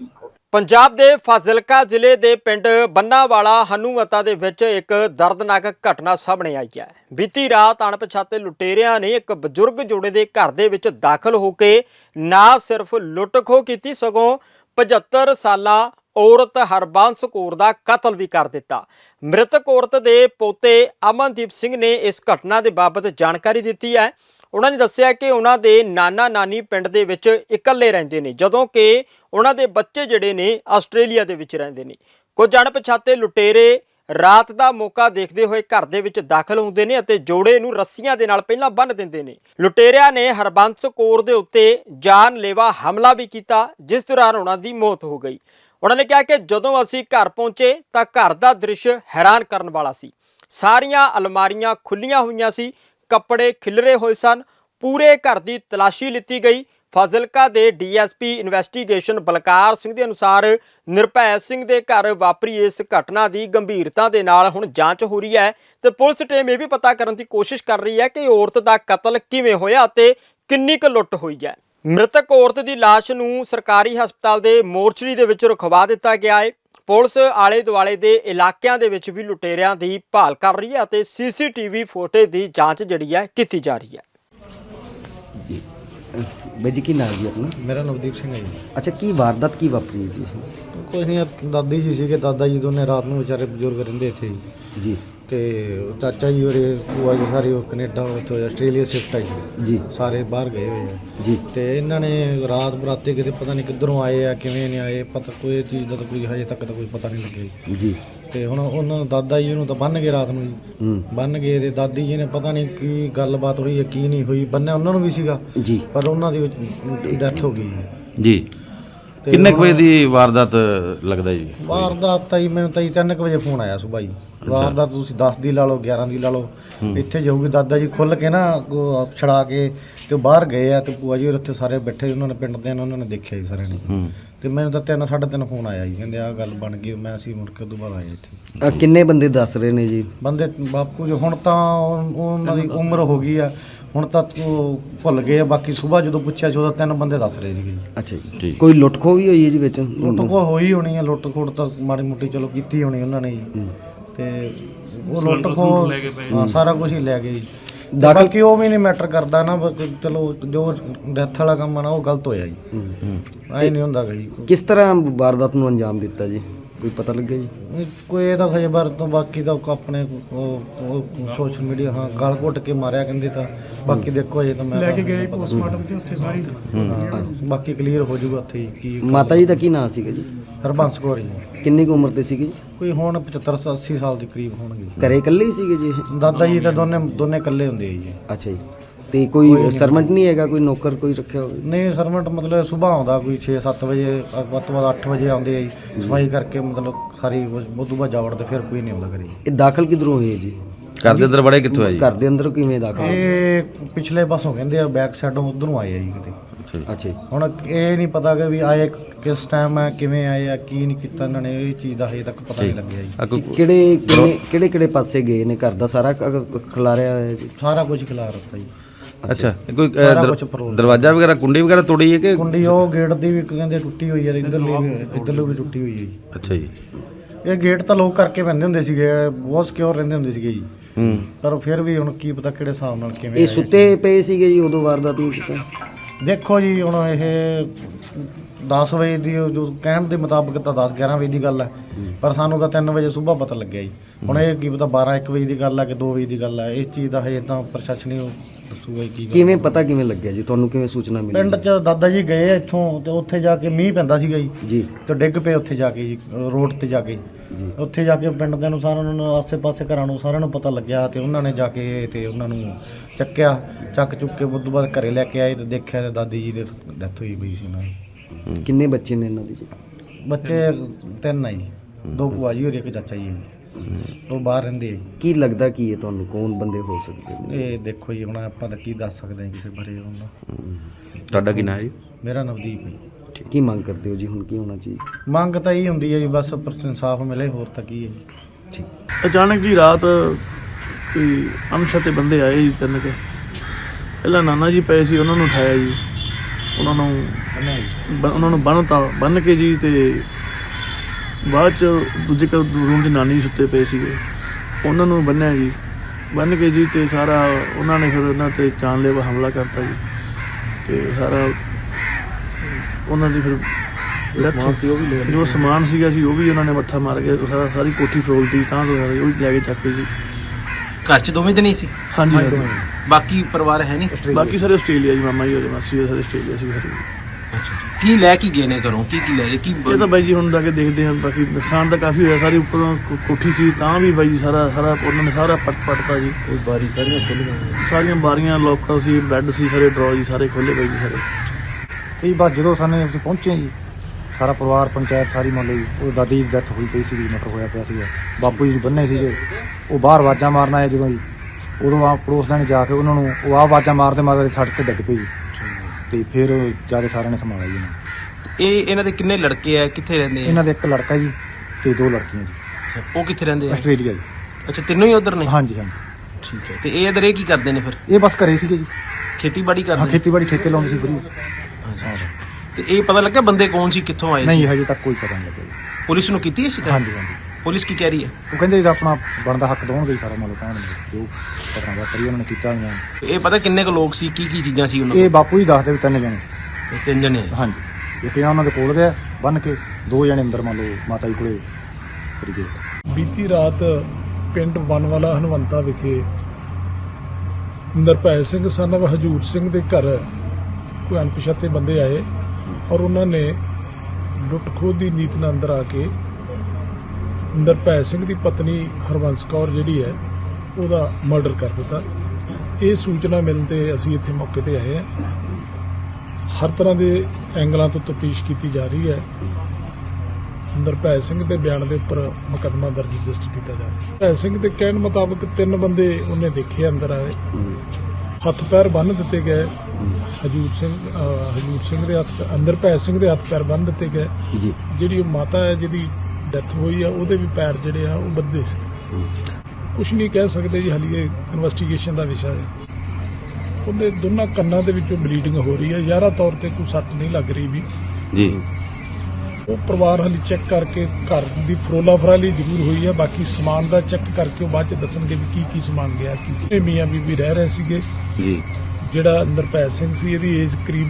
ਪੰਜਾਬ ਦੇ ਫਾਜ਼ਿਲਕਾ ਜ਼ਿਲ੍ਹੇ ਦੇ ਪਿੰਡ ਬੰਨਾਵਾਲਾ ਹਨੂਮਤਾ ਦੇ ਵਿੱਚ ਇੱਕ ਦਰਦਨਾਕ ਘਟਨਾ ਸਾਹਮਣੇ ਆਈ ਹੈ। ਬੀਤੀ ਰਾਤ ਅਣਪਛਾਤੇ ਲੁਟੇਰਿਆਂ ਨੇ ਇੱਕ ਬਜ਼ੁਰਗ ਜੋੜੇ ਦੇ ਘਰ ਦੇ ਵਿੱਚ ਦਾਖਲ ਹੋ ਕੇ ਨਾ ਸਿਰਫ ਲੁੱਟ-ਖੋਹ ਕੀਤੀ, ਸਗੋਂ 75 ਸਾਲਾ ਔਰਤ ਹਰਬੰਸ ਕੌਰ ਦਾ ਕਤਲ ਵੀ ਕਰ ਦਿੱਤਾ। ਮ੍ਰਿਤਕ ਔਰਤ ਦੇ ਪੋਤੇ ਅਮਨਦੀਪ ਸਿੰਘ ਨੇ ਇਸ ਘਟਨਾ ਦੇ ਬਾਬਤ ਜਾਣਕਾਰੀ ਦਿੱਤੀ ਹੈ। ਉਹਨਾਂ ਨੇ ਦੱਸਿਆ ਕਿ ਉਹਨਾਂ ਦੇ ਨਾਨਾ ਨਾਨੀ ਪਿੰਡ ਦੇ ਵਿੱਚ ਇਕੱਲੇ ਰਹਿੰਦੇ ਨੇ, ਜਦੋਂ ਕਿ ਉਹਨਾਂ ਦੇ ਬੱਚੇ ਜਿਹੜੇ ਨੇ ਆਸਟ੍ਰੇਲੀਆ ਦੇ ਵਿੱਚ ਰਹਿੰਦੇ ਨੇ। ਕੁਝ ਅਣਪਛਾਤੇ ਲੁਟੇਰੇ ਰਾਤ ਦਾ ਮੌਕਾ ਦੇਖਦੇ ਹੋਏ ਘਰ ਦੇ ਵਿੱਚ ਦਾਖਲ ਹੁੰਦੇ ਨੇ ਅਤੇ ਜੋੜੇ ਨੂੰ ਰੱਸੀਆਂ ਦੇ ਨਾਲ ਪਹਿਲਾਂ ਬੰਨ੍ਹ ਦਿੰਦੇ ਨੇ। ਲੁਟੇਰਿਆਂ ਨੇ ਹਰਬੰਸ ਕੌਰ ਦੇ ਉੱਤੇ ਜਾਨਲੇਵਾ ਹਮਲਾ ਵੀ ਕੀਤਾ, ਜਿਸ ਦੌਰਾਨ ਉਹਨਾਂ ਦੀ ਮੌਤ ਹੋ ਗਈ। ਉਹਨਾਂ ਨੇ ਕਿਹਾ ਕਿ ਜਦੋਂ ਅਸੀਂ ਘਰ ਪਹੁੰਚੇ ਤਾਂ ਘਰ ਦਾ ਦ੍ਰਿਸ਼ ਹੈਰਾਨ ਕਰਨ ਵਾਲਾ ਸੀ। ਸਾਰੀਆਂ ਅਲਮਾਰੀਆਂ ਖੁੱਲੀਆਂ ਹੋਈਆਂ ਸੀ ਕੱਪੜੇ ਖਿਲਰੇ ਹੋਏ ਸਨ। ਪੂਰੇ ਘਰ ਦੀ ਤਲਾਸ਼ੀ ਲਿੱਤੀ ਗਈ। ਫਾਜ਼ਿਲਕਾ ਦੇ ਡੀਐਸਪੀ ਇਨਵੈਸਟੀਗੇਸ਼ਨ ਬਲਕਾਰ ਸਿੰਘ ਦੇ ਅਨੁਸਾਰ ਨਿਰਭੈ ਸਿੰਘ ਦੇ ਘਰ ਵਾਪਰੀ ਇਸ ਘਟਨਾ ਦੀ ਗੰਭੀਰਤਾ ਦੇ ਨਾਲ ਹੁਣ ਜਾਂਚ ਹੋ ਰਹੀ ਹੈ ਤੇ ਪੁਲਿਸ ਟੀਮ ਇਹ ਵੀ ਪਤਾ ਕਰਨ ਦੀ ਕੋਸ਼ਿਸ਼ ਕਰ ਰਹੀ ਹੈ ਕਿ ਔਰਤ ਦਾ ਕਤਲ ਕਿਵੇਂ ਹੋਇਆ ਅਤੇ ਕਿੰਨੀ ਕੁ ਲੁੱਟ ਹੋਈ ਹੈ। ਮ੍ਰਿਤਕ ਔਰਤ ਦੀ ਲਾਸ਼ ਨੂੰ ਸਰਕਾਰੀ ਹਸਪਤਾਲ ਦੇ ਮੋਰਚਰੀ ਦੇ ਵਿੱਚ ਰਖਵਾ ਦਿੱਤਾ ਗਿਆ ਹੈ। ਪੁਲਿਸ ਆਲੇ ਦੁਆਲੇ ਦੇ ਇਲਾਕਿਆਂ ਦੇ ਵਿੱਚ ਵੀ ਲੁਟੇਰਿਆਂ ਦੀ ਭਾਲ ਕਰ ਰਹੀ ਹੈ ਅਤੇ ਸੀਸੀਟੀਵੀ ਫੁਟੇਜ ਦੀ ਜਾਂਚ ਜਿਹੜੀ ਹੈ ਕੀਤੀ ਜਾ ਰਹੀ ਹੈ। ਬਾਈ ਜੀ ਕੀ ਨਾਮ ਜੀ ਆਪਣਾ? ਮੇਰਾ ਨਵਦੀਪ ਸਿੰਘ ਹੈ ਜੀ। ਅੱਛਾ ਕੀ ਵਾਰਦਾਤ ਕੀ ਵਾਪਰੀ ਹੈ ਜੀ? ਕੁਝ ਨਹੀਂ ਆਹ ਦਾਦੀ ਜੀ ਸੀਗੇ ਦਾਦਾ ਜੀ ਦੋਨੇ ਰਾਤ ਨੂੰ ਵਿਚਾਰੇ ਬਜ਼ੁਰਗ ਰਹਿੰਦੇ ਇੱਥੇ ਜੀ। ਜੀ। ਤੇ ਚਾਚਾ ਜੀ ਔਰੇ ਭੂਆ ਜੀ ਸਾਰੇ ਉਹ ਕੈਨੇਡਾ ਉੱਥੇ ਆਸਟ੍ਰੇਲੀਆ ਸ਼ਿਫਟ ਹੈ। ਜੀ। ਸਾਰੇ ਬਾਹਰ ਗਏ ਹੋਏ ਆ। ਜੀ। ਤੇ ਇਹਨਾਂ ਨੇ ਰਾਤ ਬਰਾਤੇ ਕਿਤੇ ਪਤਾ ਨਹੀਂ ਕਿੱਧਰੋਂ ਆਏ ਆ ਕਿਵੇਂ ਨਹੀਂ ਆਏ ਪਤਾ ਕੋਈ ਚੀਜ਼ ਦਾ ਤਾਂ ਕੋਈ ਹਜੇ ਤੱਕ ਤਾਂ ਕੋਈ ਪਤਾ ਨਹੀਂ ਲੱਗਿਆ ਜੀ। ਤੇ ਹੁਣ ਉਹਨਾਂ ਨੂੰ ਦਾਦਾ ਜੀ ਨੂੰ ਤਾਂ ਬੰਨ ਗਏ ਰਾਤ ਨੂੰ ਜੀ। ਬੰਨ ਗਏ ਤੇ ਦਾਦੀ ਜੀ ਨੇ ਪਤਾ ਨਹੀਂ ਕੀ ਗੱਲਬਾਤ ਹੋਈ ਹੈ ਕੀ ਨਹੀਂ ਹੋਈ ਬੰਨਿਆ ਉਹਨਾਂ ਨੂੰ ਵੀ ਸੀਗਾ। ਜੀ। ਪਰ ਉਹਨਾਂ ਦੀ ਡੈਥ ਹੋ ਗਈ। ਜੀ। ਕਿੰਨੇ ਕੁ ਵਜੇ ਦੀ ਵਾਰਦਾਤ ਲੱਗਦਾ ਜੀ? ਵਾਰਦਾਤ ਤਾਂ ਜੀ ਮੈਨੂੰ ਤਾਂ ਜੀ 3 ਵਜੇ ਫੋਨ ਆਇਆ ਸੁਬਾਹ ਜੀ। ਵਾਰਦਾਤ ਤੁਸੀਂ 10 ਦੀ ਲਾ ਲਓ 11 ਦੀ ਲਾ ਲਓ। ਇੱਥੇ ਜਾਊਗੀ ਦਾਦਾ ਜੀ ਖੁੱਲ ਕੇ ਨਾ ਉਹ ਛੜਾ ਕੇ ਤੇ ਉਹ ਬਾਹਰ ਗਏ ਆ ਤੇ ਭੂਆ ਜੀ ਉੱਥੇ ਸਾਰੇ ਬੈਠੇ ਉਹਨਾਂ ਨੇ ਪਿੰਡ ਦੇ ਨੇ ਉਹਨਾਂ ਨੇ ਦੇਖਿਆ ਜੀ ਸਾਰਿਆਂ ਨੇ। ਹੂੰ। ਤੇ ਮੈਨੂੰ ਤਾਂ 3 3:30 ਫੋਨ ਆਇਆ ਜੀ ਕਹਿੰਦੇ ਆਹ ਗੱਲ ਬਣ ਗਈ ਮੈਂ ਅਸੀਂ ਮੁੜ ਕੇ ਉਦੋਂ ਬਾਅਦ ਆਏ ਇੱਥੇ। ਅ, ਕਿੰਨੇ ਬੰਦੇ ਦੱਸ ਰਹੇ ਨੇ ਜੀ? ਬੰਦੇ ਬਾਪੂ ਜੀ ਹੁਣ ਤਾਂ ਉਹ- ਉਹਨਾਂ ਦੀ ਉਮਰ ਹੋ ਗਈ ਆ। ਹੁਣ ਤਾਂ ਉਹ ਭੁੱਲ ਗਏ ਆ ਬਾਕੀ ਸਵੇਰ ਜਦੋਂ ਪੁੱਛਿਆ ਸੀ ਉਦੋਂ ਤਿੰਨ ਬੰਦੇ ਦੱਸ ਰਹੇ ਸੀਗੇ। ਜੀ ਅੱਛਾ ਜੀ ਕੋਈ ਲੁੱਟ ਖੋਹ ਵੀ ਹੋਈ ਹੈ ਜੀ ਵਿੱਚ? ਲੁੱਟ ਹੋਈ ਹੋਣੀ ਆ ਲੁੱਟ ਤਾਂ ਮਾੜੀ ਮੋਟੀ ਚਲੋ ਕੀਤੀ ਹੋਣੀ ਉਹਨਾਂ ਨੇ ਜੀ। ਤੇ ਉਹ ਲੁੱਟ ਹਾਂ ਸਾਰਾ ਕੁਝ ਹੀ ਲੈ ਗਏ ਜੀ। ਦਾਖਲ- ਬਾਕੀ ਉਹ ਵੀ ਨਹੀਂ ਮੈਟਰ ਕਰਦਾ ਨਾ ਬਸ ਚਲੋ ਜੋ ਡੈਥ ਵਾਲਾ ਕੰਮ ਆ ਨਾ ਉਹ ਗਲਤ ਹੋਇਆ ਜੀ। ਐ ਨਹੀਂ ਹੁੰਦਾ ਗਾ ਜੀ। ਕਿਸ ਤਰ੍ਹਾਂ ਵਾਰਦਾਤ ਨੂੰ ਅੰਜਾਮ ਦਿੱਤਾ ਜੀ? ਕੋਈ ਪਤਾ ਲੱਗਿਆ ਜੀ? ਕੋਈ ਇਹਦਾ ਖਜੇ ਬਾਰ ਤੋਂ ਬਾਕੀ ਦਾ ਆਪਣੇ ਸੋਸ਼ਲ ਮੀਡੀਆ ਹਾਂ ਗਲ ਘੁੱਟ ਕੇ ਮਾਰਿਆ ਕਹਿੰਦੇ ਤਾਂ। ਬਾਕੀ ਦੇਖੋ ਅਜੇ ਤਾਂ ਮੈਂ ਲੈ ਕੇ ਗਏ ਪੋਸਟਮਾਰਟਮ ਤੇ ਉੱਥੇ ਸਾਰੀ। ਬਾਕੀ ਕਲੀਅਰ ਹੋ ਜਾਊਗਾ ਉੱਥੇ ਹੀ ਕੀ ਮਾਤਾ ਜੀ ਦਾ ਕੀ ਨਾਮ ਸੀਗਾ ਜੀ? ਹਰਬੰਸ ਕੌਰ ਜੀ। ਕਿੰਨੀ ਕੁ ਉਮਰ ਦੇ ਸੀਗੇ ਜੀ? ਕੋਈ ਹੁਣ 75 80 ਸਾਲ ਦੇ ਕਰੀਬ ਹੋਣਗੇ। ਘਰੇ ਇਕੱਲੇ ਹੀ ਸੀਗੇ ਜੀ? ਦਾਦਾ ਜੀ ਤਾਂ ਦੋਨੇ ਦੋਨੇ ਇਕੱਲੇ ਹੁੰਦੇ ਆ ਜੀ। ਅੱਛਾ ਜੀ। ਤੇ ਕੋਈ ਸਰਵੈਂਟ ਨਹੀਂ ਹੈਗਾ ਕੋਈ ਨੌਕਰ ਕੋਈ ਰੱਖਿਆ ਹੋਵੇ? ਨਹੀਂ ਸਰਵੈਂਟ ਮਤਲਬ ਸਵੇਰ ਆਉਂਦਾ ਕੋਈ 6-7 ਵਜੇ ਵੱਧ ਤੋਂ ਵੱਧ 8 ਵਜੇ ਆਉਂਦੇ ਆ ਜੀ। ਸਫ਼ਾਈ ਕਰਕੇ ਮਤਲਬ ਸਾਰੀ ਉਦੋਂ ਬਾਅਦ ਜਾਵੜ ਤੇ ਫਿਰ ਕੋਈ ਨਹੀਂ ਆਉਂਦਾ ਘਰੇ ਇਹ ਦਾਖਲ ਕਿਧਰੋਂ ਹੋਏ ਜੀ? ਘਰ ਦੇ ਅੰਦਰ ਵੜੇ ਕਿੱਥੋਂ ਆ ਜੀ? ਘਰ ਦੇ ਅੰਦਰ ਕਿਵੇਂ ਦਾਖਲ ਇਹ ਪਿਛਲੇ ਪਾਸੋਂ ਕਹਿੰਦੇ ਆ ਬੈਕ ਸਾਈਡੋਂ ਉਧਰੋਂ ਆਏ ਆ ਜੀ ਕਿਤੇ। ਅੱਛਾ ਜੀ। ਹੁਣ ਇਹ ਨਹੀਂ ਪਤਾ ਕਿ ਵੀ ਆਏ ਕਿਸ ਟਾਈਮ ਆ ਕਿਵੇਂ ਆਏ ਆ ਕੀ ਨਹੀਂ ਕੀਤਾ ਇਹਨਾਂ ਨੇ ਇਹ ਚੀਜ਼ ਦਾ ਹਜੇ ਤੱਕ ਪਤਾ ਨਹੀਂ ਲੱਗਿਆ ਜੀ। ਕਿਹੜੇ ਕਿਹੜੇ ਕਿਹੜੇ ਕਿਹੜੇ ਪਾਸੇ ਗਏ ਨੇ? ਘਰ ਦਾ ਸਾਰਾ ਖਿਲਾਰਿਆ ਹੋਇਆ ਜੀ? ਸਾਰਾ ਕੁਝ ਖਿਲਾ ਰੱਖਾ ਜੀ। ਅੱਛਾ। ਕੋਈ ਸਾਰਾ ਦਰ-। ਦਰਵਾਜ਼ਾ ਵਗੈਰਾ ਕੁੰਡੀ ਵਗੈਰਾ ਤੋੜੀ ਹੈ ਕਿ ਕੁੰਡੀ ਉਹ ਗੇਟ ਦੀ ਵੀ ਕਹਿੰਦੇ ਟੁੱਟੀ ਹੋਈ ਹੈ ਇਧਰਲੀ ਵੀ ਇਧਰਲੀ ਵੀ ਟੁੱਟੀ ਹੋਈ ਹੈ ਜੀ। ਅੱਛਾ ਜੀ। ਇਹ ਗੇਟ ਤਾਂ ਲੋਕ ਕਰਕੇ ਬੰਦੇ ਹੁੰਦੇ ਸੀਗੇ ਬਹੁਤ ਸਿਕਿਉਰ ਰਹਿੰਦੇ ਹੁੰਦੇ ਸੀਗੇ ਜੀ। ਹੂੰ। ਪਰ ਫਿਰ ਵੀ ਹੁਣ ਕੀ ਪਤਾ ਕਿਹੜੇ ਹਿਸਾਬ ਨਾਲ ਕਿਵੇਂ ਇਹ। ਸੁੱਤੇ ਪਏ ਸੀਗੇ ਜੀ ਉਦੋਂ ਵਾਰਦਾਤ ਨੂੰ ਕੀਤਾ ਦੇਖੋ ਜੀ ਹੁਣ ਇਹ 10 ਵਜੇ ਦੀ ਉਹ ਜੋ ਕਹਿਣ ਦੇ ਮੁਤਾਬਕ ਤਾਂ 10 11 ਵਜੇ ਦੀ ਗੱਲ ਹੈ ਪਰ ਸਾਨੂੰ ਤਾਂ 3 ਵਜੇ ਸਵੇਰ ਪਤਾ ਲੱਗਿਆ ਜੀ। ਹੁਣ ਇਹ ਕੀ ਪਤਾ 12 1 ਵਜੇ ਦੀ ਗੱਲ ਹੈ ਕਿ 2 ਵਜੇ ਦੀ ਗੱਲ ਹੈ ਇਸ ਚੀਜ਼ ਦਾ ਹਜੇ ਤਾਂ ਪ੍ਰਸ਼ਾਸਨ ਹੀ ਦੱਸੂਗਾ ਕੀ ਗੱਲ ਕਿਵੇਂ ਪਤਾ ਕਿਵੇਂ ਲੱਗਿਆ ਜੀ? ਤੁਹਾਨੂੰ ਕਿਵੇਂ ਸੂਚਨਾ ਮਿਲੀ? ਪਿੰਡ 'ਚ ਦਾਦਾ ਜੀ ਗਏ ਇੱਥੋਂ ਤੇ ਉੱਥੇ ਜਾ ਕੇ ਮੀਂਹ ਪੈਂਦਾ ਸੀਗਾ ਜੀ। ਜੀ। ਤੇ ਡਿੱਗ ਪਏ ਉੱਥੇ ਜਾ ਕੇ ਜੀ ਰੋਡ ਤੇ ਜਾ ਕੇ। ਉੱਥੇ ਜਾ ਕੇ ਪਿੰਡ ਦੇ ਨੂੰ ਸਾਰਿਆਂ ਨੂੰ ਆਸੇ-ਪਾਸੇ ਘਰਾਂ ਨੂੰ ਸਾਰਿਆਂ ਨੂੰ ਪਤਾ ਲੱਗਿਆ ਤੇ ਉਹਨਾਂ ਨੇ ਜਾ ਕੇ ਤੇ ਉਹਨਾਂ ਨੂੰ ਚੱਕਿਆ। ਚੱਕ ਚੁੱਕ ਕੇ ਉਸ ਤੋਂ ਬਾਅਦ ਘਰੇ ਲੈ ਕੇ ਆਏ ਤੇ ਦੇਖਿਆ ਤੇ ਦਾਦੀ ਜੀ ਦੀ ਡੈਥ ਹੋਈ ਪਈ ਸੀ ਉਹਨਾਂ ਦੀ। ਕਿੰਨੇ ਬੱਚੇ ਨੇ ਇਹਨਾਂ ਦੇ ਜੀ? ਬੱਚੇ ਤਿੰਨ ਆ ਜੀ। ਦੋ ਭੂਆ ਜੀ ਔਰ ਇੱਕ ਚਾਚਾ ਜੀ। ਉਹ ਬਾਹਰ ਰਹਿੰਦੇ ਆ ਜੀ। ਕੀ ਲੱਗਦਾ ਕੀ ਹੈ ਤੁਹਾਨੂੰ? ਕੌਣ ਬੰਦੇ ਹੋ ਸਕਦੇ ਨੇ? ਇਹ ਦੇਖੋ ਜੀ ਹੁਣ ਆਪਾਂ ਤਾਂ ਕੀ ਦੱਸ ਸਕਦੇ ਹਾਂ ਕਿਸੇ ਬਾਰੇ ਉਹਨਾਂ ਤੁਹਾਡਾ ਕੀ ਨਾਂ ਹੈ ਜੀ? ਮੇਰਾ ਨਵਦੀਪ ਹੈ ਜੀ। ਕੀ ਮੰਗ ਕਰਦੇ ਹੋ ਜੀ ਹੁਣ? ਕੀ ਹੋਣਾ ਚਾਹੀਦਾ? ਮੰਗ ਤਾਂ ਇਹ ਹੁੰਦੀ ਹੈ ਜੀ ਬਸ ਪਰ ਇਨਸਾਫ ਮਿਲੇ ਹੋਰ ਤਾਂ ਕੀ ਹੈ ਜੀ। ਅਚਾਨਕ ਜੀ ਰਾਤ ਕੋਈ ਅਣਛਾਤੇ ਬੰਦੇ ਆਏ ਜੀ ਤਿੰਨ ਕੇ। ਪਹਿਲਾਂ ਨਾਨਾ ਜੀ ਪਏ ਸੀ ਉਹਨਾਂ ਨੂੰ ਉਠਾਇਆ ਜੀ। ਉਹਨਾਂ ਨੂੰ ਬ- ਉਹਨਾਂ ਨੂੰ ਬੰਨਤਾ ਬੰਨ ਕੇ ਜੀ ਤੇ ਬਾਅਦ ਚ ਦੂਜੇ ਕ ਰੂਮ ਦੀ ਨਾਨੀ ਸੁੱਤੇ ਪਏ ਸੀਗੇ। ਉਹਨਾਂ ਨੂੰ ਬੰਨਿਆ ਜੀ। ਬੰਨ ਕੇ ਜੀ ਤੇ ਸਾਰਾ ਉਹਨਾਂ ਨੇ ਫਿਰ ਉਹਨਾਂ ਤੇ ਜਾਨਲੇਵਾ ਹਮਲਾ ਕਰਤਾ ਜੀ। ਤੇ ਸਾਰਾ ਉਹਨਾਂ ਦੀ ਫਿਰ ਜੋ ਸਮਾਨ ਸੀਗਾ ਸੀ ਉਹ ਵੀ ਉਹਨਾਂ ਨੇ ਮੱਥਾ ਮਾਰ ਕੇ ਸਾਰਾ ਸਾਰੀ ਕੋਠੀ ਫਰੋਲਤੀ ਤਾਂ ਤੋਂ ਸਾਰੀ ਉਹ ਵੀ ਲੈ ਕੇ ਚੱਕ ਕੇ ਜੀ। ਘਰ 'ਚ ਦੋਵੇਂ ਦਿਨ ਹੀ ਸੀ? ਹਾਂਜੀ ਹਾਂਜੀ। ਬਾਕੀ ਪਰਿਵਾਰ ਹੈ ਨਹੀਂ? ਬਾਕੀ ਸਾਰੇ ਆਸਟ੍ਰੇਲੀਆ ਜੀ ਮਾਮਾ ਜੀ ਉਹਦੇ ਮਾਸੀ ਉਹਦੇ ਸਾਰੇ ਆਸਟ੍ਰੇਲੀਆ ਸੀ ਸਾਰੇ ਕੀ ਲੈ ਕੇ ਗਏ ਨੇ ਘਰੋਂ? ਕੀ ਕੀ ਲੈ ਗਏ ਕੀ ਇਹ ਤਾਂ ਬਾਈ ਜੀ ਹੁਣ ਜਾ ਕੇ ਦੇਖਦੇ ਹਾਂ ਬਾਕੀ ਨੁਕਸਾਨ ਤਾਂ ਕਾਫੀ ਹੋਇਆ ਸਾਰੀ ਉੱਪਰੋਂ ਕੋ- ਕੋਠੀ ਸੀ ਤਾਂ ਵੀ ਬਾਈ ਜੀ ਸਾਰਾ ਸਾਰਾ ਉਹਨਾਂ ਨੇ ਸਾਰਾ ਪੱਟ ਪੱਟਤਾ ਜੀ। ਕੋਈ ਬਾਰੀ ਸਾਰੀਆਂ ਖੁੱਲੀਆਂ ਸਾਰੀਆਂ ਬਾਰੀਆਂ ਲੋਕਾਂ ਸੀ ਬੈੱਡ ਸੀ ਸਾਰੇ ਡਰਾਅ ਜੀ ਸਾਰੇ ਖੋਲੇ ਬਾਈ ਜੀ ਸਾਰੇ। ਕਈ ਬਸ ਜਦੋਂ ਸਾਨੂੰ ਅਸੀਂ ਪਹੁੰਚੇ ਜੀ ਸਾਰਾ ਪਰਿਵਾਰ ਪੰਚਾਇਤ ਸਾਰੀ ਮੰਨ ਲਈ ਉਹ ਦਾਦੀ ਦੀ ਡੈਥ ਹੋਈ ਪਈ ਸੀ ਮਟਰ ਹੋਇਆ ਪਿਆ ਸੀਗਾ। ਬਾਪੂ ਜੀ ਬੰਨੇ ਸੀਗੇ। ਉਹ ਬਾਹਰ ਆਵਾਜ਼ਾਂ ਮਾਰਨ ਆਏ ਜਦੋਂ ਜੀ। ਉਦੋਂ ਆ ਪੜੋਸਦਾਂ ਨੇ ਜਾ ਕੇ ਉਹਨਾਂ ਨੂੰ ਉਹ ਆ ਆਵਾਜ਼ਾਂ ਮਾਰਦੇ ਮਾਰਦੇ ਛੱਡ ਕੇ ਡਿੱਗ ਪਈ ਜੀ। ਤੇ ਫਿਰ ਜ਼ਿਆਦਾ ਸਾਰਿਆਂ ਨੇ ਸੰਭਾਲਿਆ ਜੀ ਇਹਨਾਂ। ਇਹ ਇਹਨਾਂ ਦੇ ਕਿੰਨੇ ਲੜਕੇ ਆ? ਕਿੱਥੇ ਰਹਿੰਦੇ ਆ? ਇਹਨਾਂ ਦੇ ਇੱਕ ਲੜਕਾ ਜੀ ਤੇ ਦੋ ਲੜਕੀਆਂ ਜੀ। ਉਹ ਕਿੱਥੇ ਰਹਿੰਦੇ ਆ? ਆਸਟ੍ਰੇਲੀਆ ਜੀ। ਅੱਛਾ ਤਿੰਨੋਂ ਹੀ ਉਧਰ ਨੇ? ਹਾਂਜੀ ਹਾਂਜੀ। ਠੀਕ ਹੈ। ਤੇ ਇਹ ਇਧਰ ਇਹ ਕੀ ਕਰਦੇ ਨੇ ਫਿਰ? ਇਹ ਬਸ ਘਰੇ ਸੀਗੇ ਜੀ। ਖੇਤੀਬਾੜੀ ਹਾਂ ਕਰਦੇ ਖੇਤੀਬਾੜੀ ਠੇਕੇ ਲਾਉਂਦੇ ਸੀ ਫਰੀ ਤੇ ਇਹ ਪਤਾ ਲੱਗਾ ਬੰਦੇ ਕੌਣ ਸੀ? ਕਿੱਥੋਂ ਆਏ ਨਹੀਂ ਸੀ? ਹਜੇ ਤੱਕ ਕੋਈ ਪਤਾ ਨਹੀਂ ਲੱਗਿਆ ਜੀ। ਪੁਲਿਸ ਨੂੰ ਕੀਤੀ ਹੈ ਸ਼ਿਕਾਇਤ? ਹਾਂਜੀ ਹਾਂਜੀ। ਪੁਲਿਸ ਕੀ ਕਹਿ ਰਹੀ ਹੈ? ਉਹ ਕਹਿੰਦੇ ਇਹਦਾ ਆਪਣਾ ਬਣਦਾ ਹੱਕ ਦੋਣਗੇ ਜੀ ਸਾਰਾ ਮੰਨ ਲਓ ਕਹਿਣਗੇ। ਜੋ ਪਤਾ ਨਹੀਂ ਕਰੀ ਉਹਨਾਂ ਨੇ ਕੀਤਾ ਨਹੀਂ ਇਹ ਪਤਾ ਕਿੰਨੇ ਕੁ ਲੋਕ ਸੀ? ਕੀ ਕੀ ਚੀਜ਼ਾਂ ਸੀ ਉਹਨਾਂ ਇਹ ਬਾਪੂ ਹੀ ਦੱਸਦੇ ਵੀ ਤਿੰਨ ਜਣੇ। ਕੋਲ ਤਿੰਨ ਜਣੇ। ਹਾਂਜੀ। ਇੱਕ ਜਣਾ ਉਹਨਾਂ ਦੇ ਕੋਲ ਰਿਹਾ ਬੰਨ ਕੇ ਦੋ ਜਣੇ ਅੰਦਰ ਮੰਨ ਲਓ ਮਾਤਾ ਜੀ ਕੋਲੇ ਕਰੀ ਗਏ। ਬੀਤੀ ਰਾਤ ਪਿੰਡ ਵਨਵਾਲਾ ਹਨਵੰਤਾ ਵਿਖੇ ਨਿਰਭੈ ਸਿੰਘ ਸਨਵ ਹਜੂਰ ਸਿੰਘ ਦੇ ਘਰ ਕੋਈ ਅਣਪਛਾਤੇ ਬੰਦੇ ਆਏ ਔਰ ਉਹਨਾਂ ਨੇ ਲੁੱਟ ਖੋਹ ਦੀ ਨੀਤ ਨਾਲ ਅੰਦਰ ਆ ਕੇ ਨਿਰਭੈ ਸਿੰਘ ਦੀ ਪਤਨੀ ਹਰਵੰਸ ਕੌਰ ਜਿਹੜੀ ਹੈ ਉਹਦਾ ਮਰਡਰ ਕਰ ਦਿੱਤਾ। ਇਹ ਸੂਚਨਾ ਮਿਲਣ ਤੇ ਅਸੀਂ ਇੱਥੇ ਮੌਕੇ ਤੇ ਆਏ ਹਾਂ। ਹਰ ਤਰ੍ਹਾਂ ਦੇ ਐਂਗਲਾਂ ਤੋਂ ਤਫਤੀਸ਼ ਕੀਤੀ ਜਾ ਰਹੀ ਹੈ। ਨਿਰਭੈ ਸਿੰਘ ਦੇ ਬਿਆਨ ਦੇ ਉੱਪਰ ਮੁਕੱਦਮਾ ਦਰਜ ਰਜਿਸਟਰ ਕੀਤਾ ਜਾ ਰਿਹਾ ਹੈ। ਨਿਰਭੈ ਸਿੰਘ ਦੇ ਕਹਿਣ ਮੁਤਾਬਕ ਤਿੰਨ ਬੰਦੇ ਉਹਨੇ ਦੇਖੇ ਅੰਦਰ ਆਏ। ਹੱਥ ਪੈਰ ਬੰਨ੍ਹ ਦਿੱਤੇ ਗਏ। ਹਜੂਰ ਸਿੰਘ ਅਹ ਹਜੂਰ ਸਿੰਘ ਦੇ ਹੱਥ ਪੈ- ਨਿਰਭੈ ਸਿੰਘ ਦੇ ਹੱਥ ਪੈਰ ਬੰਨ੍ਹ ਦਿੱਤੇ ਗਏ। ਜੀ। ਜਿਹੜੀ ਉਹ ਮਾਤਾ ਹੈ ਜਿਹਦੀ ਡੈਥ ਹੋਈ ਆ ਉਹਦੇ ਵੀ ਪੈਰ ਜਿਹੜੇ ਆ ਉਹ ਬੱਧੇ ਸੀ। ਕੁਝ ਨਹੀਂ ਕਹਿ ਸਕਦੇ ਜੀ ਹਾਲੀ ਇਹ ਇਨਵੈਸਟੀਗੇਸ਼ਨ ਦਾ ਵਿਸ਼ਾ ਹੈ। ਉਹਦੇ ਦੋਨਾਂ ਕੰਨਾਂ ਦੇ ਵਿੱਚੋਂ ਬਲੀਡਿੰਗ ਹੋ ਰਹੀ ਹੈ ਯਾਰਾ ਤੌਰ ਤੇ ਕੋਈ ਸੱਟ ਨਹੀਂ ਲੱਗ ਰਹੀ ਵੀ। ਜੀ। ਉਹ ਪਰਿਵਾਰ ਹਾਲੀ ਚੈੱਕ ਕਰਕੇ ਘਰ ਦੀ ਫਰੋਲਾ ਫਰਾਲੀ ਜ਼ਰੂਰ ਹੋਈ ਹੈ ਬਾਕੀ ਸਮਾਨ ਦਾ ਚੈੱਕ ਕਰਕੇ ਉਹ ਬਾਅਦ ਚ ਦੱਸਣਗੇ ਵੀ ਕੀ ਕੀ ਸਮਾਨ ਗਿਆ ਕੀ ਮੀਆਂ ਬੀਬੀ ਰਹਿ ਰਹੇ ਸੀਗੇ। ਜੀ। ਜਿਹੜਾ ਨਿਰਭੈ ਸਿੰਘ ਸੀ ਇਹਦੀ ਏਜ ਕਰੀਬ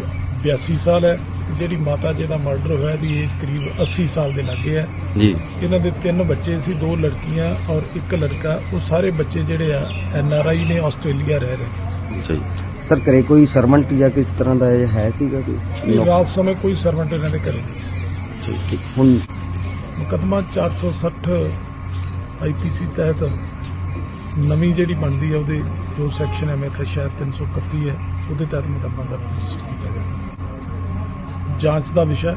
82 ਸਾਲ ਹੈ। ਜਿਹੜੀ ਮਾਤਾ ਜਿਹਦਾ ਮਰਡਰ ਹੋਇਆ ਇਹਦੀ ਏਜ ਕਰੀਬ 80 ਸਾਲ ਦੇ ਲੱਗੇ ਹੈ। ਜੀ। ਇਹਨਾਂ ਦੇ ਤਿੰਨ ਬੱਚੇ ਸੀ ਦੋ ਲੜਕੀਆਂ ਔਰ ਇੱਕ ਲੜਕਾ। ਉਹ ਸਾਰੇ ਬੱਚੇ ਜਿਹੜੇ ਆ ਐਨ ਆਰ ਆਈ ਨੇ ਆਸਟ੍ਰੇਲੀਆ ਰਹਿ ਰਹੇ ਜੀ। ਸਰ ਘਰੇ ਕੋਈ ਸਰਵੈਂਟ ਜਾਂ ਕਿਸ ਤਰ੍ਹਾਂ ਦਾ ਇਹ ਹੈ ਸੀਗਾ ਕੋਈ? ਇਹ ਰਾਤ ਸਮੇਂ ਕੋਈ ਸਰਵੈਂਟ ਇਹਨਾਂ ਦੇ ਘਰੇ ਨਹੀਂ ਸੀ। ਠੀਕ। ਹੁਣ ਮੁਕੱਦਮਾ 460 ਆਈਪੀਸੀ ਤਹਿਤ ਨਵੀਂ ਜਿਹੜੀ ਬਣਦੀ ਹੈ ਉਹਦੇ ਜੋ ਸੈਕਸ਼ਨ ਹੈ ਮੇਰੇ ਖਿਆਲ ਸ਼ਾਇਦ 331 ਹੈ ਉਹਦੇ ਤਹਿਤ ਮੁਕੱਦਮਾ ਦਰਜ ਜਾਂਚ ਦਾ ਵਿਸ਼ਾ ਹੈ।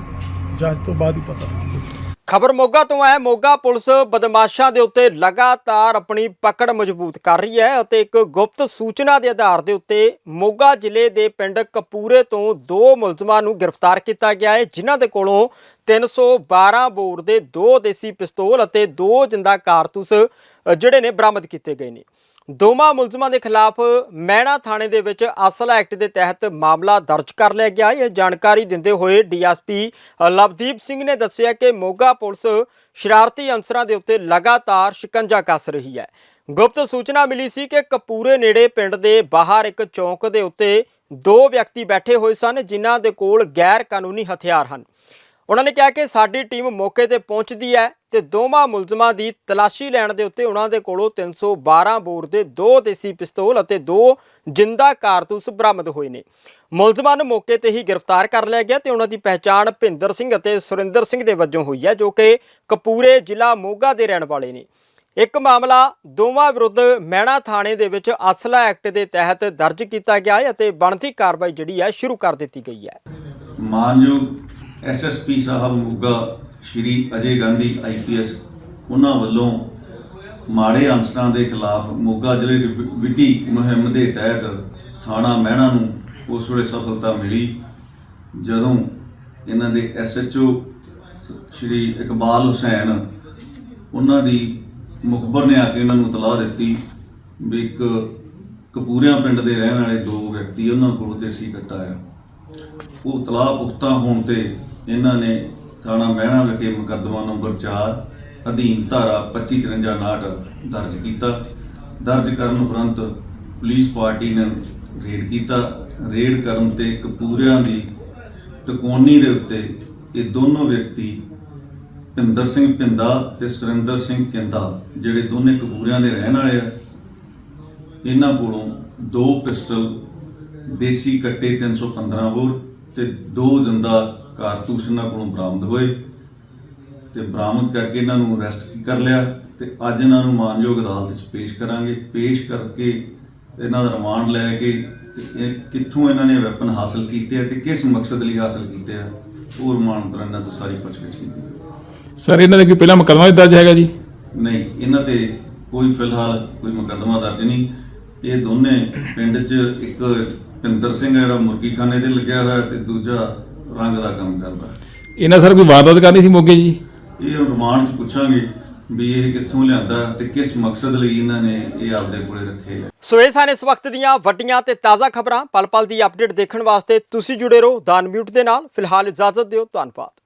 ਜਾਂਚ ਤੋਂ ਬਾਅਦ ਹੀ ਪਤਾ ਲੱਗੇਗਾ। ਖਬਰ ਮੋਗਾ ਤੋਂ ਹੈ। ਮੋਗਾ ਪੁਲਿਸ ਬਦਮਾਸ਼ਾਂ ਦੇ ਉੱਤੇ ਲਗਾਤਾਰ ਆਪਣੀ ਪਕੜ ਮਜ਼ਬੂਤ ਕਰ ਰਹੀ ਹੈ ਅਤੇ ਇੱਕ ਗੁਪਤ ਸੂਚਨਾ ਦੇ ਆਧਾਰ ਦੇ ਉੱਤੇ ਮੋਗਾ ਜ਼ਿਲ੍ਹੇ ਦੇ ਪਿੰਡ ਕਪੂਰੇ ਤੋਂ ਦੋ ਮੁਲਜ਼ਮਾਂ ਨੂੰ ਗ੍ਰਿਫਤਾਰ ਕੀਤਾ ਗਿਆ ਹੈ ਜਿਨ੍ਹਾਂ ਦੇ ਕੋਲੋਂ 312 ਬੋਰ ਦੇ ਦੋ ਦੇਸੀ ਪਿਸਤੌਲ ਅਤੇ ਦੋ ਜਿੰਦਾ ਕਾਰਤੂਸ ਅ, ਜਿਹੜੇ ਨੇ ਬਰਾਮਦ ਕੀਤੇ ਗਏ ਨੇ। ਦੋਵਾਂ ਮੁਲਜ਼ਮਾਂ ਦੇ ਖਿਲਾਫ ਮਹਿਣਾ ਥਾਣੇ ਦੇ ਵਿੱਚ ਅਸਲ ਐਕਟ ਦੇ ਤਹਿਤ ਮਾਮਲਾ ਦਰਜ ਕਰ ਲਿਆ ਗਿਆ। ਇਹ ਜਾਣਕਾਰੀ ਦਿੰਦੇ ਹੋਏ ਡੀਐਸਪੀ ਲਵਦੀਪ ਸਿੰਘ ਨੇ ਦੱਸਿਆ ਕਿ ਮੋਗਾ ਪੁਲਿਸ ਸ਼ਰਾਰਤੀ ਅਨਸਰਾਂ ਦੇ ਉੱਤੇ ਲਗਾਤਾਰ ਸ਼ਿਕੰਜਾ ਕੱਸ ਰਹੀ ਹੈ। ਗੁਪਤ ਸੂਚਨਾ ਮਿਲੀ ਸੀ ਕਿ ਕਪੂਰੇ ਨੇੜੇ ਪਿੰਡ ਦੇ ਬਾਹਰ ਇੱਕ ਚੌਂਕ ਦੇ ਉੱਤੇ ਦੋ ਵਿਅਕਤੀ ਬੈਠੇ ਹੋਏ ਸਨ, ਜਿਨ੍ਹਾਂ ਦੇ ਕੋਲ ਗੈਰ ਕਾਨੂੰਨੀ ਹਥਿਆਰ ਹਨ। ਉਹਨਾਂ ਨੇ ਕਿਹਾ ਕਿ ਸਾਡੀ ਟੀਮ ਮੌਕੇ ਤੇ ਪਹੁੰਚਦੀ ਹੈ ਤੇ ਦੋਵਾਂ ਮੁਲਜ਼ਮਾਂ ਦੀ ਤਲਾਸ਼ੀ ਲੈਣ ਦੇ ਉੱਤੇ ਉਹਨਾਂ ਦੇ ਕੋਲੋਂ 312 ਬੋਰ ਦੇ ਦੋ ਦੇਸੀ ਪਿਸਤੌਲ ਅਤੇ ਦੋ ਜਿੰਦਾ ਕਾਰਤੂਸ ਬਰਾਮਦ ਹੋਏ ਨੇ। ਮੁਲਜ਼ਮਾਂ ਨੂੰ ਮੌਕੇ ਤੇ ਹੀ ਗ੍ਰਿਫਤਾਰ ਕਰ ਲਿਆ ਗਿਆ ਤੇ ਉਹਨਾਂ ਦੀ ਪਹਿਚਾਣ ਭਿੰਦਰ ਸਿੰਘ ਅਤੇ ਸੁਰਿੰਦਰ ਸਿੰਘ ਦੇ ਵਜੋਂ ਹੋਈ ਹੈ, ਜੋ ਕਿ ਕਪੂਰੇ ਜ਼ਿਲ੍ਹਾ ਮੋਗਾ ਦੇ ਰਹਿਣ ਵਾਲੇ ਨੇ। ਇੱਕ ਮਾਮਲਾ ਦੋਵਾਂ ਵਿਰੁੱਧ ਮਹਿਣਾ ਥਾਣੇ ਦੇ ਵਿੱਚ ਅਸਲਾ ਐਕਟ ਦੇ ਤਹਿਤ ਦਰਜ ਕੀਤਾ ਗਿਆ ਹੈ ਅਤੇ ਬਣਦੀ ਕਾਰਵਾਈ ਜਿਹੜੀ ਹੈ ਸ਼ੁਰੂ ਕਰ ਦਿੱਤੀ ਗਈ ਹੈ। ਮਾਨਯੋਗ ਐਸਐਸਪੀ ਸਾਹਿਬ ਮੋਗਾ ਸ਼੍ਰੀ ਅਜੇ ਗਾਂਧੀ ਆਈਪੀਐਸ ਉਹਨਾਂ ਵੱਲੋਂ ਮਾੜੇ ਅੰਸਰਾਂ ਦੇ ਖਿਲਾਫ ਮੋਗਾ ਜ਼ਿਲ੍ਹੇ 'ਚ ਵਿੱਢੀ ਮੁਹਿੰਮ ਦੇ ਤਹਿਤ ਥਾਣਾ ਮਹਿਣਾ ਨੂੰ ਉਸ ਵੇਲੇ ਸਫਲਤਾ ਮਿਲੀ। ਜਦੋਂ ਇਹਨਾਂ ਦੇ ਐਸਐਚਓ ਸ਼੍ਰੀ ਇਕਬਾਲ ਹੁਸੈਨ, ਉਹਨਾਂ ਦੀ ਮੁਖਬਰ ਨੇ ਆ ਕੇ ਉਹਨਾਂ ਨੂੰ ਤਲਾਹ ਦਿੱਤੀ ਵੀ ਇੱਕ ਕਪੂਰਿਆਂ ਪਿੰਡ ਦੇ ਰਹਿਣ ਵਾਲੇ ਦੋ ਵਿਅਕਤੀ ਉਹਨਾਂ ਕੋਲ ਦੇਸੀ ਕੱਟਾ ਆ। ਉਹ ਤਲਾਹ ਪੁਖਤਾ ਹੋਣ ਤੇ ਇਹਨਾਂ ਨੇ ਥਾਣਾ ਮਹਿਣਾ ਵਿਖੇ ਮੁਕੱਦਮਾ ਨੰਬਰ 4 ਅਧੀਨ ਧਾਰਾ 2554 ਦਰਜ ਕੀਤਾ। ਦਰਜ ਕਰਨ ਉਪਰੰਤ ਪੁਲਿਸ ਪਾਰਟੀ ਨੇ ਰੇਡ ਕੀਤਾ। ਰੇਡ ਕਰਨ ਤੇ ਕਪੂਰਿਆਂ ਦੀ ਤਕੋਨੀ ਦੇ ਉੱਤੇ ਇਹ ਦੋਨੋਂ ਵਿਅਕਤੀ ਭਿੰਦਰ ਸਿੰਘ ਭਿੰਦਾ ਤੇ ਸੁਰਿੰਦਰ ਸਿੰਘ ਕਿੰਦਾ, ਜਿਹੜੇ ਦੋਨੇ ਕਪੂਰਿਆਂ ਦੇ ਰਹਿਣ ਵਾਲੇ ਆ। ਇਹਨਾਂ ਕੋਲੋਂ ਦੋ ਪਿਸਟਲ, ਦੇਸੀ ਕੱਟੇ 315 ਬੋਰ ਤੇ ਦੋ ਜ਼ਿੰਦਾ ਕਾਰਤੂਸ ਇਹਨਾਂ ਕੋਲੋਂ ਬਰਾਮਦ ਹੋਏ ਤੇ ਬਰਾਮਦ ਕਰਕੇ ਇਹਨਾਂ ਨੂੰ ਅਰੈਸਟ ਕਰ ਲਿਆ ਤੇ ਅੱਜ ਇਹਨਾਂ ਨੂੰ ਮਾਨਯੋਗ ਅਦਾਲਤ 'ਚ ਪੇਸ਼ ਕਰਾਂਗੇ। ਪੇਸ਼ ਕਰਕੇ ਇਹਨਾਂ ਦਾ ਰਿਮਾਂਡ ਲੈ ਕੇ ਇਹ ਕਿੱਥੋਂ ਇਹਨਾਂ ਨੇ ਵੈਪਨ ਹਾਸਲ ਕੀਤੇ ਆ ਤੇ ਕਿਸ ਮਕਸਦ ਲਈ ਹਾਸਲ ਕੀਤੇ ਆ ਉਹ ਰਿਮਾਂਡ ਦੌਰਾਨ ਇਹਨਾਂ ਤੋਂ ਸਾਰੀ ਪੁੱਛਗਿੱਛ ਕੀਤੀ ਸਰ ਇਹਨਾਂ ਦੇ ਕੋਈ ਪਹਿਲਾ ਮੁਕੱਦਮਾ ਦਰਜ ਹੈਗਾ ਜੀ? ਨਹੀਂ ਇਹਨਾਂ ਤੇ ਕੋਈ ਫਿਲਹਾਲ ਕੋਈ ਮੁਕੱਦਮਾ ਦਰਜ ਨਹੀਂ। ਇਹ ਦੋਨੇ ਪਿੰਡ 'ਚ ਇੱਕ ਭਿੰਦਰ ਸਿੰਘ ਜਿਹੜਾ ਮੁਰਗੀ ਖਾਨੇ ਤੇ ਲੱਗਿਆ ਹੋਇਆ ਤੇ ਦੂਜਾ ਰੰਗ ਦਾ ਕੰਮ ਕਰਦਾ। ਇਹਨਾਂ ਸਰ ਕੋਈ ਵਾਰਦਾਤ ਕਰਨੀ ਸੀ ਮੋਗੇ ਜੀ? ਇਹ ਰਿਮਾਂਡ 'ਚ ਪੁੱਛਾਂਗੇ ਵੀ ਇਹ ਕਿੱਥੋਂ ਲਿਆਂਦਾ ਤੇ ਕਿਸ ਮਕਸਦ ਲਈ ਇਹਨਾਂ ਨੇ ਇਹ ਆਪਦੇ ਕੋਲੇ ਰੱਖੇ ਆ। ਸੋ ਇਹ ਸਨ ਇਸ ਵਕਤ ਦੀਆਂ ਵੱਡੀਆਂ ਤੇ ਤਾਜ਼ਾ ਖਬਰਾਂ। ਪਲ ਪਲ ਦੀ ਅਪਡੇਟ ਦੇਖਣ ਵਾਸਤੇ ਤੁਸੀਂ ਜੁੜੇ ਰਹੋ ਦਾਨ ਮਿਊਟ ਦੇ ਨਾਲ। ਫਿਲਹਾਲ ਇਜਾਜ਼ਤ ਦਿਓ ਧੰਨਵਾਦ।